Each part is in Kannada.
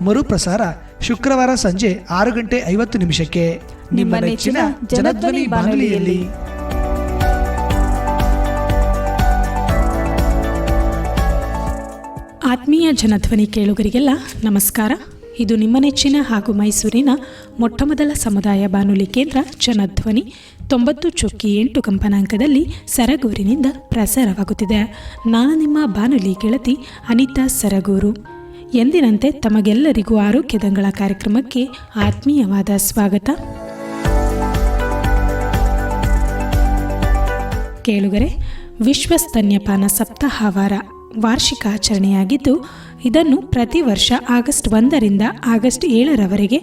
ಮರುಪ್ರಸಾರ ಶುಕ್ರವಾರ ಸಂಜೆ ಆರು ಗಂಟೆ ಐವತ್ತು ನಿಮಿಷಕ್ಕೆ. ನಿಮ್ಮ ನೆಚ್ಚಿನ ಜನಧ್ವನಿ ಬಾನುಲಿಯಲ್ಲಿ. ಆತ್ಮೀಯ ಜನಧ್ವನಿ ಕೇಳುಗರಿಗೆಲ್ಲ ನಮಸ್ಕಾರ. ಇದು ನಿಮ್ಮ ನೆಚ್ಚಿನ ಹಾಗೂ ಮೈಸೂರಿನ ಮೊಟ್ಟಮೊದಲ ಸಮುದಾಯ ಬಾನುಲಿ ಕೇಂದ್ರ ಜನಧ್ವನಿ ತೊಂಬತ್ತು ಚೊಕ್ಕಿ ಎಂಟು ಕಂಪನಾಂಕದಲ್ಲಿ ಸರಗೂರಿನಿಂದ ಪ್ರಸಾರವಾಗುತ್ತಿದೆ. ನಾನು ನಿಮ್ಮ ಬಾನುಲಿ ಗೆಳತಿ ಅನಿತಾ ಸರಗೂರು. ಎಂದಿನಂತೆ ತಮಗೆಲ್ಲರಿಗೂ ಆರೋಗ್ಯದಂಗಳ ಕಾರ್ಯಕ್ರಮಕ್ಕೆ ಆತ್ಮೀಯವಾದ ಸ್ವಾಗತ. ಕೇಳುಗರೆ ವಿಶ್ವ ಸ್ತನ್ಯಪಾನ ಸಪ್ತಾಹವಾರ ವಾರ್ಷಿಕ ಆಚರಣೆಯಾಗಿದ್ದು, ಇದನ್ನು ಪ್ರತಿ ವರ್ಷ ಆಗಸ್ಟ್ ಒಂದರಿಂದ ಆಗಸ್ಟ್ ಏಳರವರೆಗೆ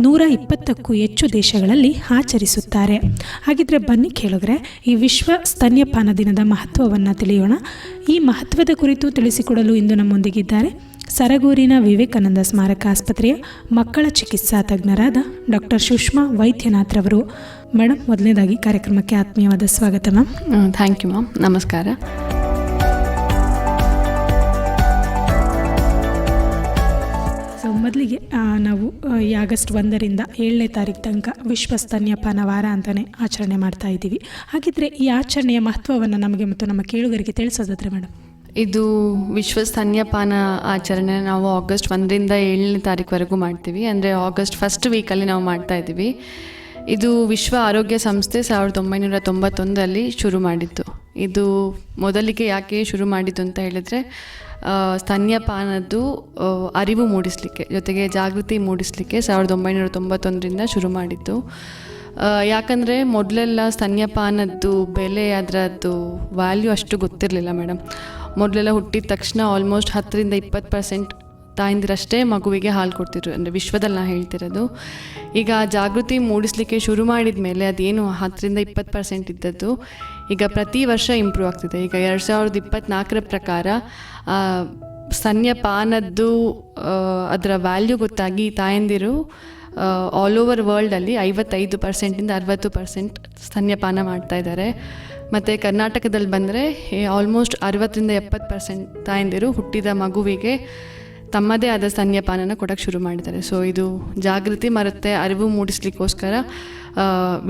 ನೂರ ಇಪ್ಪತ್ತಕ್ಕೂ ಹೆಚ್ಚು ದೇಶಗಳಲ್ಲಿ ಆಚರಿಸುತ್ತಾರೆ. ಹಾಗಿದ್ರೆ ಬನ್ನಿ ಕೇಳಿದ್ರೆ ಈ ವಿಶ್ವ ಸ್ತನ್ಯಪಾನ ದಿನದ ಮಹತ್ವವನ್ನು ತಿಳಿಯೋಣ. ಈ ಮಹತ್ವದ ಕುರಿತು ತಿಳಿಸಿಕೊಡಲು ಇಂದು ನಮ್ಮೊಂದಿಗಿದ್ದಾರೆ ಸರಗೂರಿನ ವಿವೇಕಾನಂದ ಸ್ಮಾರಕ ಆಸ್ಪತ್ರೆಯ ಮಕ್ಕಳ ಚಿಕಿತ್ಸಾ ತಜ್ಞರಾದ ಡಾಕ್ಟರ್ ಸುಷ್ಮಾ ವೈದ್ಯನಾಥ್ರವರು ಮೇಡಮ್ ಮೊದಲನೇದಾಗಿ ಕಾರ್ಯಕ್ರಮಕ್ಕೆ ಆತ್ಮೀಯವಾದ ಸ್ವಾಗತ ಮ್ಯಾಮ್. ಥ್ಯಾಂಕ್ ಯು ಮ್ಯಾಮ್ ನಮಸ್ಕಾರ. ಸೊ ಮೊದಲಿಗೆ ನಾವು ಈ ಆಗಸ್ಟ್ ಒಂದರಿಂದ ಏಳನೇ ತಾರೀಕು ತನಕ ವಿಶ್ವ ಸ್ತನ್ಯಪಾನ ವಾರ ಅಂತಲೇ ಆಚರಣೆ ಮಾಡ್ತಾ ಇದ್ದೀವಿ. ಹಾಗಿದ್ರೆ ಈ ಆಚರಣೆಯ ಮಹತ್ವವನ್ನು ನಮಗೆ ಮತ್ತು ನಮ್ಮ ಕೇಳುಗರಿಗೆ ತಿಳಿಸೋದಾದ್ರೆ ಮೇಡಮ್ ಇದು ವಿಶ್ವ ಸ್ತನ್ಯಪಾನ ಆಚರಣೆ. ನಾವು ಆಗಸ್ಟ್ ಒಂದರಿಂದ ಏಳನೇ ತಾರೀಕುವರೆಗೂ ಮಾಡ್ತೀವಿ. ಅಂದರೆ ಆಗಸ್ಟ್ ಫಸ್ಟ್ ವೀಕಲ್ಲಿ ನಾವು ಮಾಡ್ತಾ ಇದ್ದೀವಿ. ಇದು ವಿಶ್ವ ಆರೋಗ್ಯ ಸಂಸ್ಥೆ ಸಾವಿರದ ಒಂಬೈನೂರ ತೊಂಬತ್ತೊಂದರಲ್ಲಿ ಶುರು ಮಾಡಿತ್ತು. ಇದು ಮೊದಲಿಗೆ ಯಾಕೆ ಶುರು ಮಾಡಿದ್ದು ಅಂತ ಹೇಳಿದರೆ ಸ್ತನ್ಯಪಾನದ್ದು ಅರಿವು ಮೂಡಿಸಲಿಕ್ಕೆ, ಜೊತೆಗೆ ಜಾಗೃತಿ ಮೂಡಿಸಲಿಕ್ಕೆ ಸಾವಿರದ ಒಂಬೈನೂರ ತೊಂಬತ್ತೊಂದರಿಂದ ಶುರು ಮಾಡಿತ್ತು ಯಾಕಂದರೆ ಮೊದಲೆಲ್ಲ ಸ್ತನ್ಯಪಾನದ್ದು ಬೆಲೆ, ಅದರದ್ದು ವ್ಯಾಲ್ಯೂ ಅಷ್ಟು ಗೊತ್ತಿರಲಿಲ್ಲ ಮೇಡಮ್ ಮೊದಲೆಲ್ಲ ಹುಟ್ಟಿದ ತಕ್ಷಣ ಆಲ್ಮೋಸ್ಟ್ ಹತ್ತರಿಂದ ಇಪ್ಪತ್ತು ಪರ್ಸೆಂಟ್ ತಾಯಂದಿರಷ್ಟೇ ಮಗುವಿಗೆ ಹಾಲು ಕೊಡ್ತಿದ್ರು. ಅಂದರೆ ವಿಶ್ವದಲ್ಲಿ ನಾನು ಹೇಳ್ತಿರೋದು. ಈಗ ಜಾಗೃತಿ ಮೂಡಿಸಲಿಕ್ಕೆ ಶುರು ಮಾಡಿದ ಮೇಲೆ ಅದೇನು ಹತ್ತರಿಂದ ಇಪ್ಪತ್ತು ಪರ್ಸೆಂಟ್ ಇದ್ದದ್ದು. ಈಗ ಪ್ರತಿ ವರ್ಷ ಇಂಪ್ರೂವ್ ಆಗ್ತಿದೆ. ಈಗ ಎರಡು ಸಾವಿರದ ಇಪ್ಪತ್ತ್ನಾಲ್ಕರ ಪ್ರಕಾರ ಸ್ತನ್ಯಪಾನದ್ದು ಅದರ ವ್ಯಾಲ್ಯೂ ಗೊತ್ತಾಗಿ ತಾಯಂದಿರು ಆಲ್ ಓವರ್ ವರ್ಲ್ಡಲ್ಲಿ ಐವತ್ತೈದು ಪರ್ಸೆಂಟಿಂದ ಅರವತ್ತು ಪರ್ಸೆಂಟ್ ಸ್ತನ್ಯಪಾನ ಮಾಡ್ತಾ ಇದ್ದಾರೆ. ಮತ್ತು ಕರ್ನಾಟಕದಲ್ಲಿ ಬಂದರೆ ಆಲ್ಮೋಸ್ಟ್ ಅರವತ್ತರಿಂದ ಎಪ್ಪತ್ತು ಪರ್ಸೆಂಟ್ ತಾಯಂದಿರು ಹುಟ್ಟಿದ ಮಗುವಿಗೆ ತಮ್ಮದೇ ಆದ ಸ್ತನ್ಯಪಾನನ ಕೊಡೋಕ್ಕೆ ಶುರು ಮಾಡಿದ್ದಾರೆ. ಸೊ ಇದು ಜಾಗೃತಿ ಮರುತ್ತೆ ಅರಿವು ಮೂಡಿಸ್ಲಿಕ್ಕೋಸ್ಕರ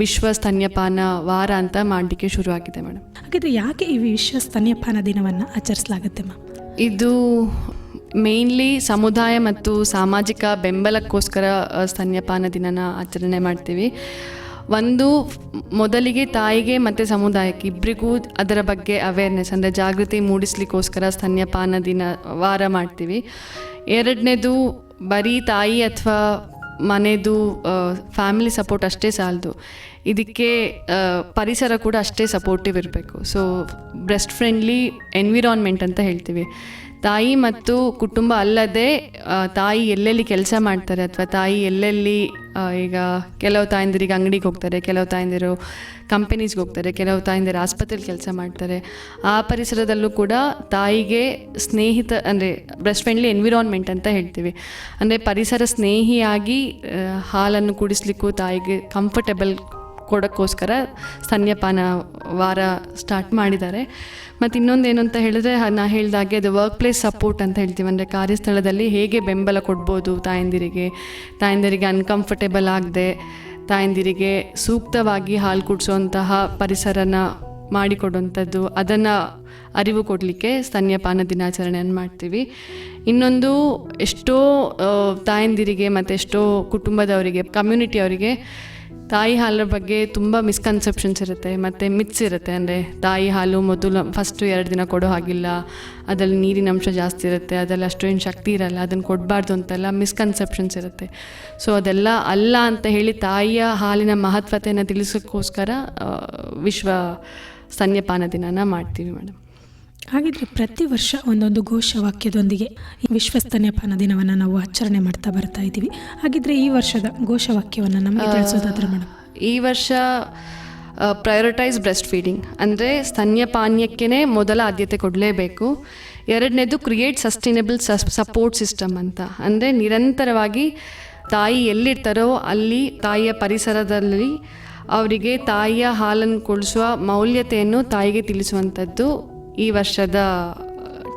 ವಿಶ್ವ ಸ್ತನ್ಯಪಾನ ವಾರ ಅಂತ ಮಾಡಲಿಕ್ಕೆ ಶುರುವಾಗಿದೆ ಮೇಡಮ್. ಹಾಗಿದ್ರೆ ಯಾಕೆ ಈ ವಿಶ್ವ ಸ್ತನ್ಯಪಾನ ದಿನವನ್ನು ಆಚರಿಸಲಾಗುತ್ತೆ ಮ್ಯಾಮ್? ಇದು ಮೇಯ್ನ್ಲಿ ಸಮುದಾಯ ಮತ್ತು ಸಾಮಾಜಿಕ ಬೆಂಬಲಕ್ಕೋಸ್ಕರ ಸ್ತನ್ಯಪಾನ ದಿನನ ಆಚರಣೆ ಮಾಡ್ತೀವಿ. ಒಂದು ಮೊದಲಿಗೆ ತಾಯಿಗೆ ಮತ್ತು ಸಮುದಾಯಕ್ಕೆ ಇಬ್ಬರಿಗೂ ಅದರ ಬಗ್ಗೆ ಅವೇರ್ನೆಸ್ ಅಂದರೆ ಜಾಗೃತಿ ಮೂಡಿಸ್ಲಿಕ್ಕೋಸ್ಕರ ಸ್ತನ್ಯಪಾನ ದಿನ ವಾರ ಮಾಡ್ತೀವಿ. ಎರಡನೇದು ಬರೀ ತಾಯಿ ಅಥವಾ ಮನೆದು ಫ್ಯಾಮಿಲಿ ಸಪೋರ್ಟ್ ಅಷ್ಟೇ ಸಾಲದು. ಇದಕ್ಕೆ ಪರಿಸರ ಕೂಡ ಅಷ್ಟೇ ಸಪೋರ್ಟಿವ್ ಇರಬೇಕು. ಸೊ ಬ್ರೆಸ್ಟ್ ಫ್ರೆಂಡ್ಲಿ ಎನ್ವಿರಾನ್ಮೆಂಟ್ ಅಂತ ಹೇಳ್ತೀವಿ. ತಾಯಿ ಮತ್ತು ಕುಟುಂಬ ಅಲ್ಲದೆ ತಾಯಿ ಎಲ್ಲೆಲ್ಲಿ ಕೆಲಸ ಮಾಡ್ತಾರೆ ಅಥವಾ ತಾಯಿ ಎಲ್ಲೆಲ್ಲಿ ಈಗ ಕೆಲವು ತಾಯಂದಿರಿಗೆ ಅಂಗಡಿಗೆ ಹೋಗ್ತಾರೆ, ಕೆಲವು ತಾಯಂದಿರು ಕಂಪೆನೀಸ್ಗೆ ಹೋಗ್ತಾರೆ, ಕೆಲವು ತಾಯಂದಿರು ಆಸ್ಪತ್ರೆಯಲ್ಲಿ ಕೆಲಸ ಮಾಡ್ತಾರೆ, ಆ ಪರಿಸರದಲ್ಲೂ ಕೂಡ ತಾಯಿಗೆ ಸ್ನೇಹಿತ, ಅಂದರೆ ಬ್ರೆಸ್ಟ್ ಫ್ರೆಂಡ್ಲಿ ಎನ್ವಿರಾನ್ಮೆಂಟ್ ಅಂತ ಹೇಳ್ತೀವಿ. ಅಂದರೆ ಪರಿಸರ ಸ್ನೇಹಿಯಾಗಿ ಹಾಲನ್ನು ಕುಡಿಸ್ಲಿಕ್ಕೂ ತಾಯಿಗೆ ಕಂಫರ್ಟಬಲ್ ಕೊಡೋಕ್ಕೋಸ್ಕರ ಸ್ತನ್ಯಪಾನ ವಾರ ಸ್ಟಾರ್ಟ್ ಮಾಡಿದ್ದಾರೆ. ಮತ್ತು ಇನ್ನೊಂದು ಏನು ಅಂತ ಹೇಳಿದ್ರೆ ನಾ ಹೇಳಿದಾಗೆ ಅದು ವರ್ಕ್ ಪ್ಲೇಸ್ ಸಪೋರ್ಟ್ ಅಂತ ಹೇಳ್ತೀವಿ. ಅಂದರೆ ಕಾರ್ಯಸ್ಥಳದಲ್ಲಿ ಹೇಗೆ ಬೆಂಬಲ ಕೊಡ್ಬೋದು ತಾಯಂದಿರಿಗೆ ತಾಯಂದಿರಿಗೆ ಅನ್ಕಂಫರ್ಟೇಬಲ್ ಆಗದೆ, ತಾಯಂದಿರಿಗೆ ಸೂಕ್ತವಾಗಿ ಹಾಲು ಕುಡಿಸೋಂತಹ ಪರಿಸರನ ಮಾಡಿಕೊಡುವಂಥದ್ದು, ಅದನ್ನು ಅರಿವು ಕೊಡಲಿಕ್ಕೆ ಸ್ತನ್ಯಪಾನ ದಿನಾಚರಣೆಯನ್ನು ಮಾಡ್ತೀವಿ. ಇನ್ನೊಂದು, ಎಷ್ಟೋ ತಾಯಂದಿರಿಗೆ ಮತ್ತು ಎಷ್ಟೋ ಕುಟುಂಬದವರಿಗೆ ಕಮ್ಯುನಿಟಿಯವರಿಗೆ ತಾಯಿ ಹಾಲರ ಬಗ್ಗೆ ತುಂಬ ಮಿಸ್ಕನ್ಸೆಪ್ಷನ್ಸ್ ಇರುತ್ತೆ, ಮತ್ತು ಮಿತ್ಸ್ ಇರುತ್ತೆ. ಅಂದರೆ ತಾಯಿ ಹಾಲು ಮೊದಲು ಫಸ್ಟು ಎರಡು ದಿನ ಕೊಡೋ ಹಾಗಿಲ್ಲ, ಅದರಲ್ಲಿ ನೀರಿನ ಅಂಶ ಜಾಸ್ತಿ ಇರುತ್ತೆ, ಅದರಲ್ಲಿ ಅಷ್ಟು ಏನು ಶಕ್ತಿ ಇರಲ್ಲ, ಅದನ್ನು ಕೊಡಬಾರ್ದು ಅಂತೆಲ್ಲ ಮಿಸ್ಕನ್ಸೆಪ್ಷನ್ಸ್ ಇರುತ್ತೆ. ಸೊ ಅದೆಲ್ಲ ಅಲ್ಲ ಅಂತ ಹೇಳಿ ತಾಯಿಯ ಹಾಲಿನ ಮಹತ್ವತೆಯನ್ನು ತಿಳಿಸೋಕ್ಕೋಸ್ಕರ ವಿಶ್ವ ಸ್ತನ್ಯಪಾನ ದಿನನ ಮಾಡ್ತೀವಿ ಮೇಡಮ್ ಹಾಗಿದ್ರೆ ಪ್ರತಿ ವರ್ಷ ಒಂದೊಂದು ಘೋಷವಾಕ್ಯದೊಂದಿಗೆ ಈ ವಿಶ್ವಸ್ತನ್ಯ ಪಾನ ದಿನವನ್ನು ನಾವು ಆಚರಣೆ ಮಾಡ್ತಾ ಬರ್ತಾ ಇದ್ದೀವಿ. ಹಾಗಿದ್ರೆ ಈ ವರ್ಷದ ಘೋಷವಾಕ್ಯವನ್ನು ನಮಗೆ ತಿಳಿಸೋದಾದ್ರೆ ಮೇಡಮ್ ಈ ವರ್ಷ ಪ್ರಯೋರಿಟೈಸ್ ಬ್ರೆಸ್ಟ್ ಫೀಡಿಂಗ್ ಅಂದರೆ ಸ್ತನ್ಯಪಾನೀಯಕ್ಕೇ ಮೊದಲ ಆದ್ಯತೆ ಕೊಡಲೇಬೇಕು. ಎರಡನೇದು ಕ್ರಿಯೇಟ್ ಸಸ್ಟೈನಬಲ್ ಸಪೋರ್ಟ್ ಸಿಸ್ಟಮ್ ಅಂತ. ಅಂದರೆ ನಿರಂತರವಾಗಿ ತಾಯಿ ಎಲ್ಲಿರ್ತಾರೋ ಅಲ್ಲಿ ತಾಯಿಯ ಪರಿಸರದಲ್ಲಿ ಅವರಿಗೆ ತಾಯಿಯ ಹಾಲನ್ನು ಕೊಡಿಸುವ ಮೌಲ್ಯತೆಯನ್ನು ತಾಯಿಗೆ ತಿಳಿಸುವಂಥದ್ದು ಈ ವರ್ಷದ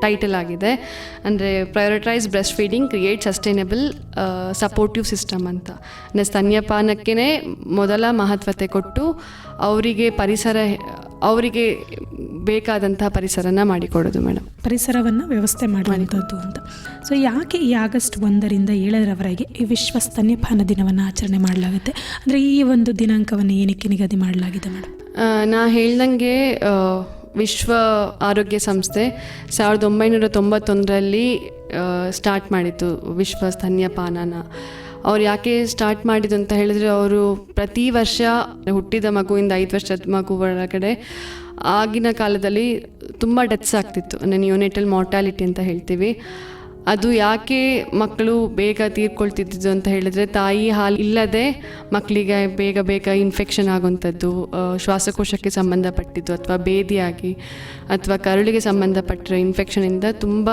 ಟೈಟಲ್ ಆಗಿದೆ. ಅಂದರೆ prioritise breastfeeding create sustainable supportive system ಅಂತ. ಅಂದರೆ ಸ್ತನ್ಯಪಾನಕ್ಕೇ ಮೊದಲ ಮಹತ್ವತೆ ಕೊಟ್ಟು ಅವರಿಗೆ ಪರಿಸರ ಅವರಿಗೆ ಬೇಕಾದಂತಹ ಪರಿಸರನ ಮಾಡಿಕೊಡೋದು ಮೇಡಮ್. ಪರಿಸರವನ್ನು ವ್ಯವಸ್ಥೆ ಮಾಡುವಂಥದ್ದು ಅಂತ. ಸೊ ಯಾಕೆ ಈ ಆಗಸ್ಟ್ ಒಂದರಿಂದ ಏಳರವರೆಗೆ ಈ ವಿಶ್ವ ಸ್ತನ್ಯಪಾನ ದಿನವನ್ನು ಆಚರಣೆ ಮಾಡಲಾಗುತ್ತೆ? ಅಂದರೆ ಈ ಒಂದು ದಿನಾಂಕವನ್ನು ಏನಕ್ಕೆ ನಿಗದಿ ಮಾಡಲಾಗಿದೆ ಮೇಡಮ್? ನಾ ಹೇಳ್ದಂಗೆ ವಿಶ್ವ ಆರೋಗ್ಯ ಸಂಸ್ಥೆ ಸಾವಿರದ ಒಂಬೈನೂರ ತೊಂಬತ್ತೊಂದರಲ್ಲಿ ಸ್ಟಾರ್ಟ್ ಮಾಡಿತ್ತು ವಿಶ್ವ ಸ್ತನ್ಯಪಾನನ ಅವ್ರು ಯಾಕೆ ಸ್ಟಾರ್ಟ್ ಮಾಡಿದ್ದು ಅಂತ ಹೇಳಿದರೆ ಅವರು ಪ್ರತಿ ವರ್ಷ ಹುಟ್ಟಿದ ಮಗುವಿಂದ ಐದು ವರ್ಷದ ಮಗು ಒಳಗಡೆ ಆಗಿನ ಕಾಲದಲ್ಲಿ ತುಂಬ ಡೆತ್ಸ್ ಆಗ್ತಿತ್ತು. ಅಂದರೆ ನ್ಯೂನೆಟಲ್ ಮಾರ್ಟಾಲಿಟಿ ಅಂತ ಹೇಳ್ತೀವಿ. ಅದು ಯಾಕೆ ಮಕ್ಕಳು ಬೇಗ ತೀರ್ಕೊಳ್ತಿದ್ದು ಅಂತ ಹೇಳಿದ್ರೆ ತಾಯಿ ಹಾಲು ಇಲ್ಲದೆ ಮಕ್ಕಳಿಗೆ ಬೇಗ ಬೇಗ ಇನ್ಫೆಕ್ಷನ್ ಆಗುವಂಥದ್ದು ಶ್ವಾಸಕೋಶಕ್ಕೆ ಸಂಬಂಧಪಟ್ಟಿದ್ದು ಅಥವಾ ಬೇದಿಯಾಗಿ ಅಥವಾ ಕರುಳಿಗೆ ಸಂಬಂಧಪಟ್ಟಿರೋ ಇನ್ಫೆಕ್ಷನಿಂದ ತುಂಬ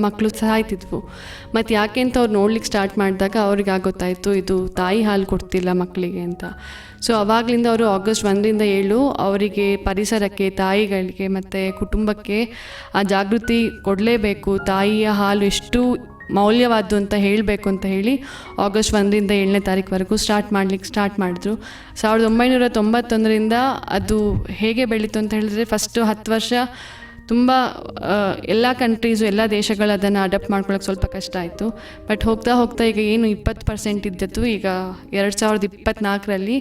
ಮಕ್ಕಳು ಸಹ ಆಯ್ತಿದ್ವು. ಮತ್ತು ಯಾಕೆ ಅಂತ ಅವ್ರು ನೋಡ್ಲಿಕ್ಕೆ ಸ್ಟಾರ್ಟ್ ಮಾಡಿದಾಗ ಅವ್ರಿಗೆ ಗೊತ್ತಾಯಿತು ಇದು ತಾಯಿ ಹಾಲು ಕೊಡ್ತಿಲ್ಲ ಮಕ್ಕಳಿಗೆ ಅಂತ. ಸೊ ಅವಾಗಲಿಂದ ಅವರು ಆಗಸ್ಟ್ ಒಂದರಿಂದ ಏಳು ಅವರಿಗೆ ಪರಿಸರಕ್ಕೆ, ತಾಯಿಗಳಿಗೆ ಮತ್ತು ಕುಟುಂಬಕ್ಕೆ ಆ ಜಾಗೃತಿ ಕೊಡಲೇಬೇಕು. ತಾಯಿಯ ಹಾಲು ಎಷ್ಟು ಮೌಲ್ಯವಾದ್ದು ಅಂತ ಹೇಳಬೇಕು ಅಂತ ಹೇಳಿ ಆಗಸ್ಟ್ ಒಂದರಿಂದ ಏಳನೇ ತಾರೀಕುವರೆಗೂ ಸ್ಟಾರ್ಟ್ ಮಾಡ್ಲಿಕ್ಕೆ ಸ್ಟಾರ್ಟ್ ಮಾಡಿದ್ರು. ಸಾವಿರದ ಒಂಬೈನೂರ ತೊಂಬತ್ತೊಂದರಿಂದ ಅದು ಹೇಗೆ ಬೆಳೀತು ಅಂತ ಹೇಳಿದ್ರೆ ಫಸ್ಟು ಹತ್ತು ವರ್ಷ ತುಂಬ ಎಲ್ಲ ಕಂಟ್ರೀಸು ಎಲ್ಲ ದೇಶಗಳು ಅದನ್ನು ಅಡಾಪ್ಟ್ ಮಾಡ್ಕೊಳ್ಳೋಕೆ ಸ್ವಲ್ಪ ಕಷ್ಟ ಆಯಿತು. ಬಟ್ ಹೋಗ್ತಾ ಹೋಗ್ತಾ ಈಗ ಏನು ಇಪ್ಪತ್ತು ಪರ್ಸೆಂಟ್ ಇದ್ದದ್ದು, ಈಗ ಎರಡು ಸಾವಿರದ ಇಪ್ಪತ್ತ್ನಾಲ್ಕರಲ್ಲಿ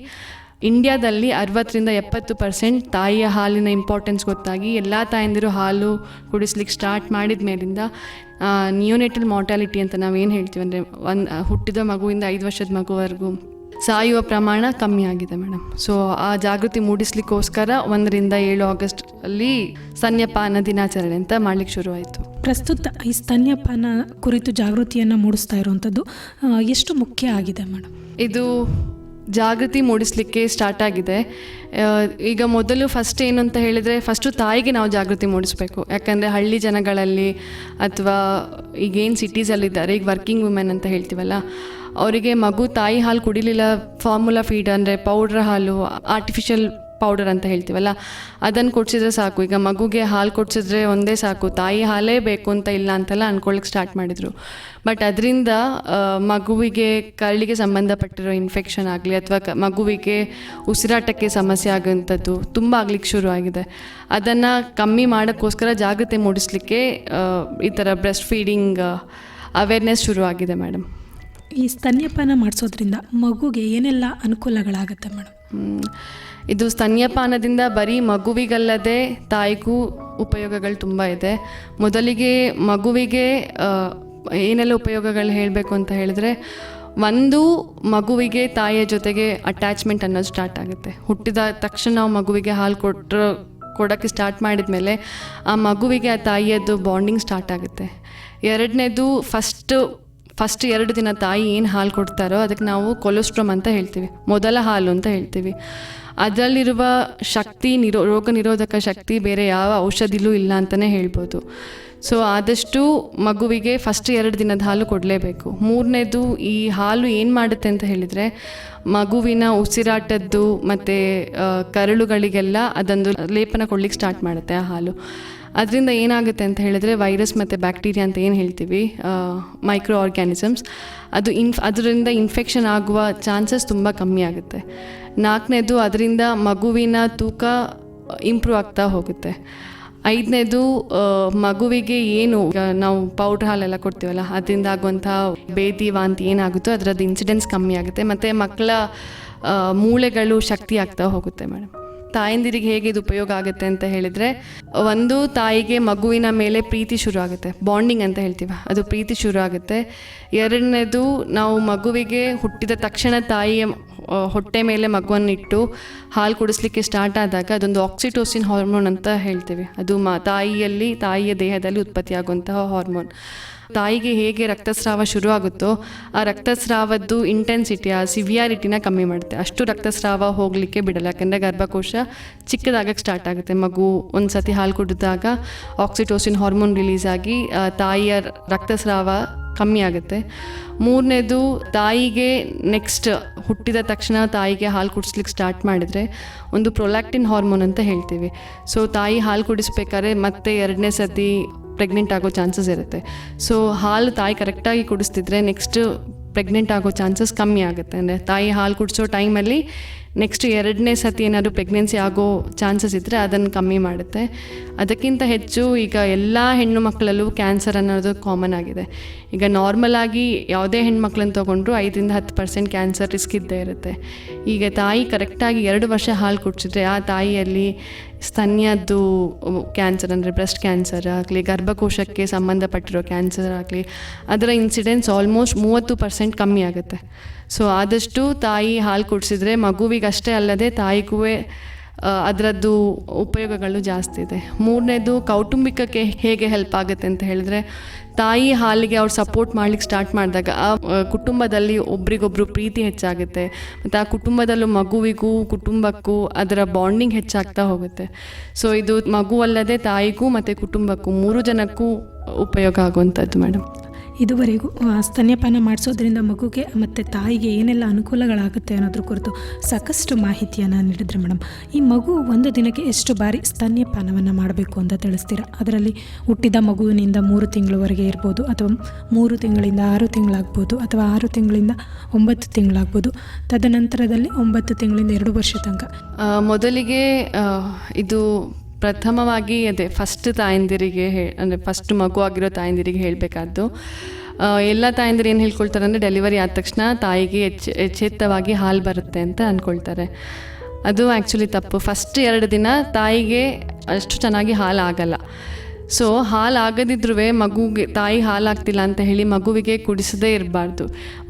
ಇಂಡ್ಯಾದಲ್ಲಿ ಅರವತ್ತರಿಂದ ಎಪ್ಪತ್ತು ಪರ್ಸೆಂಟ್ ತಾಯಿಯ ಹಾಲಿನ ಇಂಪಾರ್ಟೆನ್ಸ್ ಗೊತ್ತಾಗಿ ಎಲ್ಲ ತಾಯಂದಿರು ಹಾಲು ಕುಡಿಸ್ಲಿಕ್ಕೆ ಸ್ಟಾರ್ಟ್ ಮಾಡಿದ ಮೇಲಿಂದ ನಿಯೋನೆಟಲ್ ಮಾರ್ಟಾಲಿಟಿ ಅಂತ ನಾವೇನು ಹೇಳ್ತೀವಿ ಅಂದರೆ, ಒಂದು, ಹುಟ್ಟಿದ ಮಗುವಿಂದ ಐದು ವರ್ಷದ ಮಗುವರೆಗೂ ಸಾಯುವ ಪ್ರಮಾಣ ಕಮ್ಮಿ ಆಗಿದೆ ಮೇಡಮ್. ಸೊ ಆ ಜಾಗೃತಿ ಮೂಡಿಸ್ಲಿಕ್ಕೋಸ್ಕರ ಒಂದರಿಂದ ಏಳು ಆಗಸ್ಟ್ ಅಲ್ಲಿ ಸ್ತನ್ಯಪಾನ ದಿನಾಚರಣೆ ಅಂತ ಮಾಡ್ಲಿಕ್ಕೆ ಶುರುವಾಯಿತು. ಪ್ರಸ್ತುತ ಈ ಸ್ತನ್ಯಪಾನ ಕುರಿತು ಜಾಗೃತಿಯನ್ನು ಮೂಡಿಸ್ತಾ ಇರುವಂಥದ್ದು ಎಷ್ಟು ಮುಖ್ಯ ಆಗಿದೆ ಮೇಡಮ್? ಇದು ಜಾಗೃತಿ ಮೂಡಿಸಲಿಕ್ಕೆ ಸ್ಟಾರ್ಟ್ ಆಗಿದೆ. ಈಗ ಮೊದಲು ಫಸ್ಟ್ ಏನು ಅಂತ ಹೇಳಿದರೆ ಫಸ್ಟು ತಾಯಿಗೆ ನಾವು ಜಾಗೃತಿ ಮೂಡಿಸಬೇಕು. ಯಾಕಂದರೆ ಹಳ್ಳಿ ಜನಗಳಲ್ಲಿ ಅಥವಾ ಈಗೇನು ಸಿಟೀಸಲ್ಲಿದ್ದಾರೆ ಈಗ ವರ್ಕಿಂಗ್ ವುಮೆನ್ ಅಂತ ಹೇಳ್ತೀವಲ್ಲ ಅವರಿಗೆ ಮಗು ತಾಯಿ ಹಾಲು ಕುಡಿಲಿಲ್ಲ ಫಾರ್ಮುಲಾ ಫೀಡ್ ಅಂದರೆ ಪೌಡ್ರ್ ಹಾಲು ಆರ್ಟಿಫಿಷಿಯಲ್ ಪೌಡರ್ ಅಂತ ಹೇಳ್ತೀವಲ್ಲ ಅದನ್ನು ಕೊಡಿಸಿದ್ರೆ ಸಾಕು. ಈಗ ಮಗುಗೆ ಹಾಲು ಕೊಡಿಸಿದ್ರೆ ಒಂದೇ ಸಾಕು. ತಾಯಿ ಹಾಲೇ ಬೇಕು ಅಂತ ಇಲ್ಲ ಅಂತೆಲ್ಲ ಅಂದ್ಕೊಳ್ಳೋಕ್ಕೆ ಸ್ಟಾರ್ಟ್ ಮಾಡಿದರು. ಬಟ್ ಅದರಿಂದ ಮಗುವಿಗೆ ಕರಳಿಗೆ ಸಂಬಂಧಪಟ್ಟಿರೋ ಇನ್ಫೆಕ್ಷನ್ ಆಗಲಿ ಅಥವಾ ಮಗುವಿಗೆ ಉಸಿರಾಟಕ್ಕೆ ಸಮಸ್ಯೆ ಆಗೋಂಥದ್ದು ತುಂಬ ಆಗ್ಲಿಕ್ಕೆ ಶುರು ಆಗಿದೆ. ಅದನ್ನು ಕಮ್ಮಿ ಮಾಡೋಕ್ಕೋಸ್ಕರ ಜಾಗ್ರತೆ ಮೂಡಿಸ್ಲಿಕ್ಕೆ ಈ ಥರ ಬ್ರೆಸ್ಟ್ ಫೀಡಿಂಗ್ ಅವೇರ್ನೆಸ್ ಆಗಿದೆ ಮೇಡಮ್ ಈ ಸ್ತನ್ಯಪಾನ ಮಾಡಿಸೋದ್ರಿಂದ ಮಗುಗೆ ಏನೆಲ್ಲ ಅನುಕೂಲಗಳಾಗುತ್ತೆ ಮೇಡಮ್? ಇದು ಸ್ತನ್ಯಪಾನದಿಂದ ಬರೀ ಮಗುವಿಗಲ್ಲದೆ ತಾಯಿಗೂ ಉಪಯೋಗಗಳು ತುಂಬ ಇದೆ. ಮೊದಲಿಗೆ ಮಗುವಿಗೆ ಏನೆಲ್ಲ ಉಪಯೋಗಗಳು ಹೇಳಬೇಕು ಅಂತ ಹೇಳಿದ್ರೆ, ಒಂದು ಮಗುವಿಗೆ ತಾಯಿಯ ಜೊತೆಗೆ ಅಟ್ಯಾಚ್ಮೆಂಟ್ ಅನ್ನೋದು ಸ್ಟಾರ್ಟ್ ಆಗುತ್ತೆ. ಹುಟ್ಟಿದ ತಕ್ಷಣ ನಾವು ಮಗುವಿಗೆ ಹಾಲು ಕೊಟ್ಟರು ಕೊಡೋಕ್ಕೆ ಸ್ಟಾರ್ಟ್ ಮಾಡಿದ ಮೇಲೆ ಆ ಮಗುವಿಗೆ ಆ ತಾಯಿಯದ್ದು ಬಾಂಡಿಂಗ್ ಸ್ಟಾರ್ಟ್ ಆಗುತ್ತೆ. ಎರಡನೇದು ಫಸ್ಟು ಫಸ್ಟ್ ಎರಡು ದಿನ ತಾಯಿ ಏನು ಹಾಲು ಕೊಡ್ತಾರೋ ಅದಕ್ಕೆ ನಾವು ಕೊಲೆಸ್ಟ್ರಮ್ ಅಂತ ಹೇಳ್ತೀವಿ. ಮೊದಲ ಹಾಲು ಅಂತ ಹೇಳ್ತೀವಿ. ಅದರಲ್ಲಿರುವ ಶಕ್ತಿ, ನಿರೋ, ರೋಗ ನಿರೋಧಕ ಶಕ್ತಿ ಬೇರೆ ಯಾವ ಔಷಧಿಲೂ ಇಲ್ಲ ಅಂತಲೇ ಹೇಳ್ಬೋದು. ಸೊ ಆದಷ್ಟು ಮಗುವಿಗೆ ಫಸ್ಟ್ ಎರಡು ದಿನದ ಹಾಲು ಕೊಡಲೇಬೇಕು. ಮೂರನೇದು ಈ ಹಾಲು ಏನು ಮಾಡುತ್ತೆ ಅಂತ ಹೇಳಿದರೆ, ಮಗುವಿನ ಉಸಿರಾಟದ್ದು ಮತ್ತು ಕರಳುಗಳಿಗೆಲ್ಲ ಅದೊಂದು ಲೇಪನ ಕೊಡ್ಲಿಕ್ಕೆ ಸ್ಟಾರ್ಟ್ ಮಾಡುತ್ತೆ ಆ ಹಾಲು. ಅದರಿಂದ ಏನಾಗುತ್ತೆ ಅಂತ ಹೇಳಿದ್ರೆ ವೈರಸ್ ಮತ್ತು ಬ್ಯಾಕ್ಟೀರಿಯಾ ಅಂತ ಏನು ಹೇಳ್ತೀವಿ ಮೈಕ್ರೋ ಆರ್ಗ್ಯಾನಿಸಮ್ಸ್ ಅದು ಇನ್ಫ್ ಅದರಿಂದ ಇನ್ಫೆಕ್ಷನ್ ಆಗುವ ಚಾನ್ಸಸ್ ತುಂಬ ಕಮ್ಮಿ ಆಗುತ್ತೆ. ನಾಲ್ಕನೇದು ಅದರಿಂದ ಮಗುವಿನ ತೂಕ ಇಂಪ್ರೂವ್ ಆಗ್ತಾ ಹೋಗುತ್ತೆ. ಐದನೇದು ಮಗುವಿಗೆ ಏನು ನಾವು ಪೌಡ್ರ್ ಹಾಲೆಲ್ಲ ಕೊಡ್ತೀವಲ್ಲ, ಅದರಿಂದ ಆಗುವಂಥ ಬೇದಿ ವಾಂತಿ ಏನಾಗುತ್ತೋ ಅದರದ್ದು ಇನ್ಸಿಡೆನ್ಸ್ ಕಮ್ಮಿ ಆಗುತ್ತೆ. ಮತ್ತು ಮಕ್ಕಳ ಮೂಳೆಗಳು ಶಕ್ತಿ ಆಗ್ತಾ ಹೋಗುತ್ತೆ ಮೇಡಮ್ ತಾಯಂದಿರಿಗೆ ಹೇಗೆ ಇದು ಉಪಯೋಗ ಆಗುತ್ತೆ ಅಂತ ಹೇಳಿದರೆ, ಒಂದು ತಾಯಿಗೆ ಮಗುವಿನ ಮೇಲೆ ಪ್ರೀತಿ ಶುರು ಆಗುತ್ತೆ ಬಾಂಡಿಂಗ್ ಅಂತ ಹೇಳ್ತೀವಿ, ಅದು ಪ್ರೀತಿ ಶುರು ಆಗುತ್ತೆ. ಎರಡನೇದು, ನಾವು ಮಗುವಿಗೆ ಹುಟ್ಟಿದ ತಕ್ಷಣ ತಾಯಿಯ ಹೊಟ್ಟೆ ಮೇಲೆ ಮಗುವನ್ನು ಇಟ್ಟು ಹಾಲು ಕುಡಿಸ್ಲಿಕ್ಕೆ ಸ್ಟಾರ್ಟ್ ಆದಾಗ ಅದೊಂದು ಆಕ್ಸಿಟೋಸಿನ್ ಹಾರ್ಮೋನ್ ಅಂತ ಹೇಳ್ತೀವಿ. ಅದು ಮ, ತಾಯಿಯಲ್ಲಿ, ತಾಯಿಯ ದೇಹದಲ್ಲಿ ಉತ್ಪತ್ತಿಯಾಗುವಂತಹ ಹಾರ್ಮೋನ್ ತಾಯಿಗೆ ಹೇಗೆ ರಕ್ತಸ್ರಾವ ಶುರು ಆಗುತ್ತೋ ಆ ರಕ್ತಸ್ರಾವದ್ದು ಇಂಟೆನ್ಸಿಟಿ ಆ ಸಿವಿಯಾರಿಟಿನ ಕಮ್ಮಿ ಮಾಡುತ್ತೆ. ಅಷ್ಟು ರಕ್ತಸ್ರಾವ ಹೋಗಲಿಕ್ಕೆ ಬಿಡಲ್ಲ. ಯಾಕಂದರೆ ಗರ್ಭಕೋಶ ಚಿಕ್ಕದಾಗಕ್ಕೆ ಸ್ಟಾರ್ಟ್ ಆಗುತ್ತೆ. ಮಗು ಒಂದು ಸತಿ ಹಾಲು ಕುಡಿದಾಗ ಆಕ್ಸಿಟೋಸಿನ್ ಹಾರ್ಮೋನ್ ರಿಲೀಸ್ ಆಗಿ ತಾಯಿಯ ರಕ್ತಸ್ರಾವ ಕಮ್ಮಿ ಆಗುತ್ತೆ. ಮೂರನೇದು, ತಾಯಿಗೆ ನೆಕ್ಸ್ಟ್ ಹುಟ್ಟಿದ ತಕ್ಷಣ ತಾಯಿಗೆ ಹಾಲು ಕುಡಿಸ್ಲಿಕ್ಕೆ ಸ್ಟಾರ್ಟ್ ಮಾಡಿದರೆ ಒಂದು ಪ್ರೊಲ್ಯಾಕ್ಟಿನ್ ಹಾರ್ಮೋನ್ ಅಂತ ಹೇಳ್ತೀವಿ. ಸೊ ತಾಯಿ ಹಾಲು ಕುಡಿಸ್ಬೇಕಾದ್ರೆ ಮತ್ತೆ ಎರಡನೇ ಸತಿ ಪ್ರೆಗ್ನೆಂಟ್ ಆಗೋ ಚಾನ್ಸಸ್ ಇರುತ್ತೆ. ಸೊ ಹಾಲು ತಾಯಿ ಕರೆಕ್ಟಾಗಿ ಕುಡಿಸ್ತಿದ್ರೆ ನೆಕ್ಸ್ಟ್ ಪ್ರೆಗ್ನೆಂಟ್ ಆಗೋ ಚಾನ್ಸಸ್ ಕಮ್ಮಿ ಆಗುತ್ತೆ. ಅಂದರೆ ತಾಯಿ ಹಾಲು ಕುಡಿಸೋ ಟೈಮಲ್ಲಿ ನೆಕ್ಸ್ಟ್ ಎರಡನೇ ಸತಿ ಏನಾದರೂ ಪ್ರೆಗ್ನೆನ್ಸಿ ಆಗೋ ಚಾನ್ಸಸ್ ಇದ್ದರೆ ಅದನ್ನು ಕಮ್ಮಿ ಮಾಡುತ್ತೆ. ಅದಕ್ಕಿಂತ ಹೆಚ್ಚು ಈಗ ಎಲ್ಲ ಹೆಣ್ಣು ಮಕ್ಕಳಲ್ಲೂ ಕ್ಯಾನ್ಸರ್ ಅನ್ನೋದು ಕಾಮನ್ ಆಗಿದೆ. ಈಗ ನಾರ್ಮಲ್ ಆಗಿ ಯಾವುದೇ ಮಕ್ಕಳನ್ನು ತೊಗೊಂಡ್ರು ಐದರಿಂದ ಹತ್ತು ಪರ್ಸೆಂಟ್ ಕ್ಯಾನ್ಸರ್ ರಿಸ್ಕ್ ಇದ್ದೇ ಇರುತ್ತೆ. ಈಗ ತಾಯಿ ಕರೆಕ್ಟಾಗಿ ಎರಡು ವರ್ಷ ಹಾಲು ಕುಡಿಸಿದ್ರೆ ಆ ತಾಯಿಯಲ್ಲಿ ಸ್ತನ್ಯದ್ದು ಕ್ಯಾನ್ಸರ್ ಅಂದರೆ ಬ್ರೆಸ್ಟ್ ಕ್ಯಾನ್ಸರ್ ಆಗಲಿ, ಗರ್ಭಕೋಶಕ್ಕೆ ಸಂಬಂಧಪಟ್ಟಿರೋ ಕ್ಯಾನ್ಸರ್ ಆಗಲಿ, ಅದರ ಇನ್ಸಿಡೆನ್ಸ್ ಆಲ್ಮೋಸ್ಟ್ ಮೂವತ್ತು ಪರ್ಸೆಂಟ್ ಕಮ್ಮಿ ಆಗುತ್ತೆ. ಸೊ ಆದಷ್ಟು ತಾಯಿ ಹಾಲು ಕುಡಿಸಿದ್ರೆ ಮಗುವಿಗೆ ಅಷ್ಟೇ ಅಲ್ಲದೆ ತಾಯಿಗೂ ಅದರದ್ದು ಉಪಯೋಗಗಳು ಜಾಸ್ತಿ ಇದೆ. ಮೂರನೇದು ಕೌಟುಂಬಿಕಕ್ಕೆ ಹೇಗೆ ಹೆಲ್ಪ್ ಆಗುತ್ತೆ ಅಂತ ಹೇಳಿದ್ರೆ ತಾಯಿ ಹಾಲಿಗೆ ಅವ್ರು ಸಪೋರ್ಟ್ ಮಾಡ್ಲಿಕ್ಕೆ ಸ್ಟಾರ್ಟ್ ಮಾಡಿದಾಗ ಆ ಆ, ಕುಟುಂಬದಲ್ಲಿ ಒಬ್ರಿಗೊಬ್ರು ಪ್ರೀತಿ ಹೆಚ್ಚಾಗುತ್ತೆ. ಮತ್ತು ಆ ಕುಟುಂಬದಲ್ಲೂ ಮಗುವಿಗೂ ಕುಟುಂಬಕ್ಕೂ ಅದರ ಬಾಂಡಿಂಗ್ ಹೆಚ್ಚಾಗ್ತಾ ಹೋಗುತ್ತೆ. ಸೊ ಇದು ಮಗುವಲ್ಲದೆ ತಾಯಿಗೂ ಮತ್ತು ಕುಟುಂಬಕ್ಕೂ ಮೂರು ಜನಕ್ಕೂ ಉಪಯೋಗ ಆಗುವಂಥದ್ದು ಮೇಡಮ್. ಇದುವರೆಗೂ ಸ್ತನ್ಯಪಾನ ಮಾಡಿಸೋದ್ರಿಂದ ಮಗುಗೆ ಮತ್ತು ತಾಯಿಗೆ ಏನೆಲ್ಲ ಅನುಕೂಲಗಳಾಗುತ್ತೆ ಅನ್ನೋದ್ರ ಕುರಿತು ಸಾಕಷ್ಟು ಮಾಹಿತಿಯನ್ನು ನೀಡಿದ್ರೆ ಮೇಡಮ್ ಈ ಮಗು ಒಂದು ದಿನಕ್ಕೆ ಎಷ್ಟು ಬಾರಿ ಸ್ತನ್ಯಪಾನವನ್ನು ಮಾಡಬೇಕು ಅಂತ ತಿಳಿಸ್ತೀರಾ? ಅದರಲ್ಲಿ ಹುಟ್ಟಿದ ಮಗುವಿನಿಂದ ಮೂರು ತಿಂಗಳವರೆಗೆ ಇರ್ಬೋದು, ಅಥವಾ ಮೂರು ತಿಂಗಳಿಂದ ಆರು ತಿಂಗಳಾಗ್ಬೋದು, ಅಥವಾ ಆರು ತಿಂಗಳಿಂದ ಒಂಬತ್ತು ತಿಂಗಳಾಗ್ಬೋದು, ತದನಂತರದಲ್ಲಿ ಒಂಬತ್ತು ತಿಂಗಳಿಂದ ಎರಡು ವರ್ಷ ತನಕ? ಮೊದಲಿಗೆ ಇದು ಪ್ರಥಮವಾಗಿ ಅದೇ ಫಸ್ಟ್ ತಾಯಂದಿರಿಗೆ ಹೇ, ಅಂದರೆ ಫಸ್ಟ್ ಮಗು ಆಗಿರೋ ತಾಯಂದಿರಿಗೆ ಹೇಳಬೇಕಾದ್ದು. ಎಲ್ಲ ತಾಯಂದಿರು ಏನು ಹೇಳ್ಕೊಳ್ತಾರೆ ಅಂದರೆ ಡೆಲಿವರಿ ಆದ ತಕ್ಷಣ ತಾಯಿಗೆ ಎಚ್, ಎಚ್ಚೆತ್ತವಾಗಿ ಹಾಲು ಬರುತ್ತೆ ಅಂತ ಅಂದ್ಕೊಳ್ತಾರೆ ಅದು ಆ್ಯಕ್ಚುಲಿ ತಪ್ಪು. ಫಸ್ಟ್ ಎರಡು ದಿನ ತಾಯಿಗೆ ಅಷ್ಟು ಚೆನ್ನಾಗಿ ಹಾಲು ಆಗಲ್ಲ. ಸೊ ಹಾಲು ಆಗದಿದ್ರೂ ಮಗುಗೆ, ತಾಯಿ ಹಾಲಾಗ್ತಿಲ್ಲ ಅಂತ ಹೇಳಿ ಮಗುವಿಗೆ ಕುಡಿಸದೇ ಇರಬಾರ್ದು.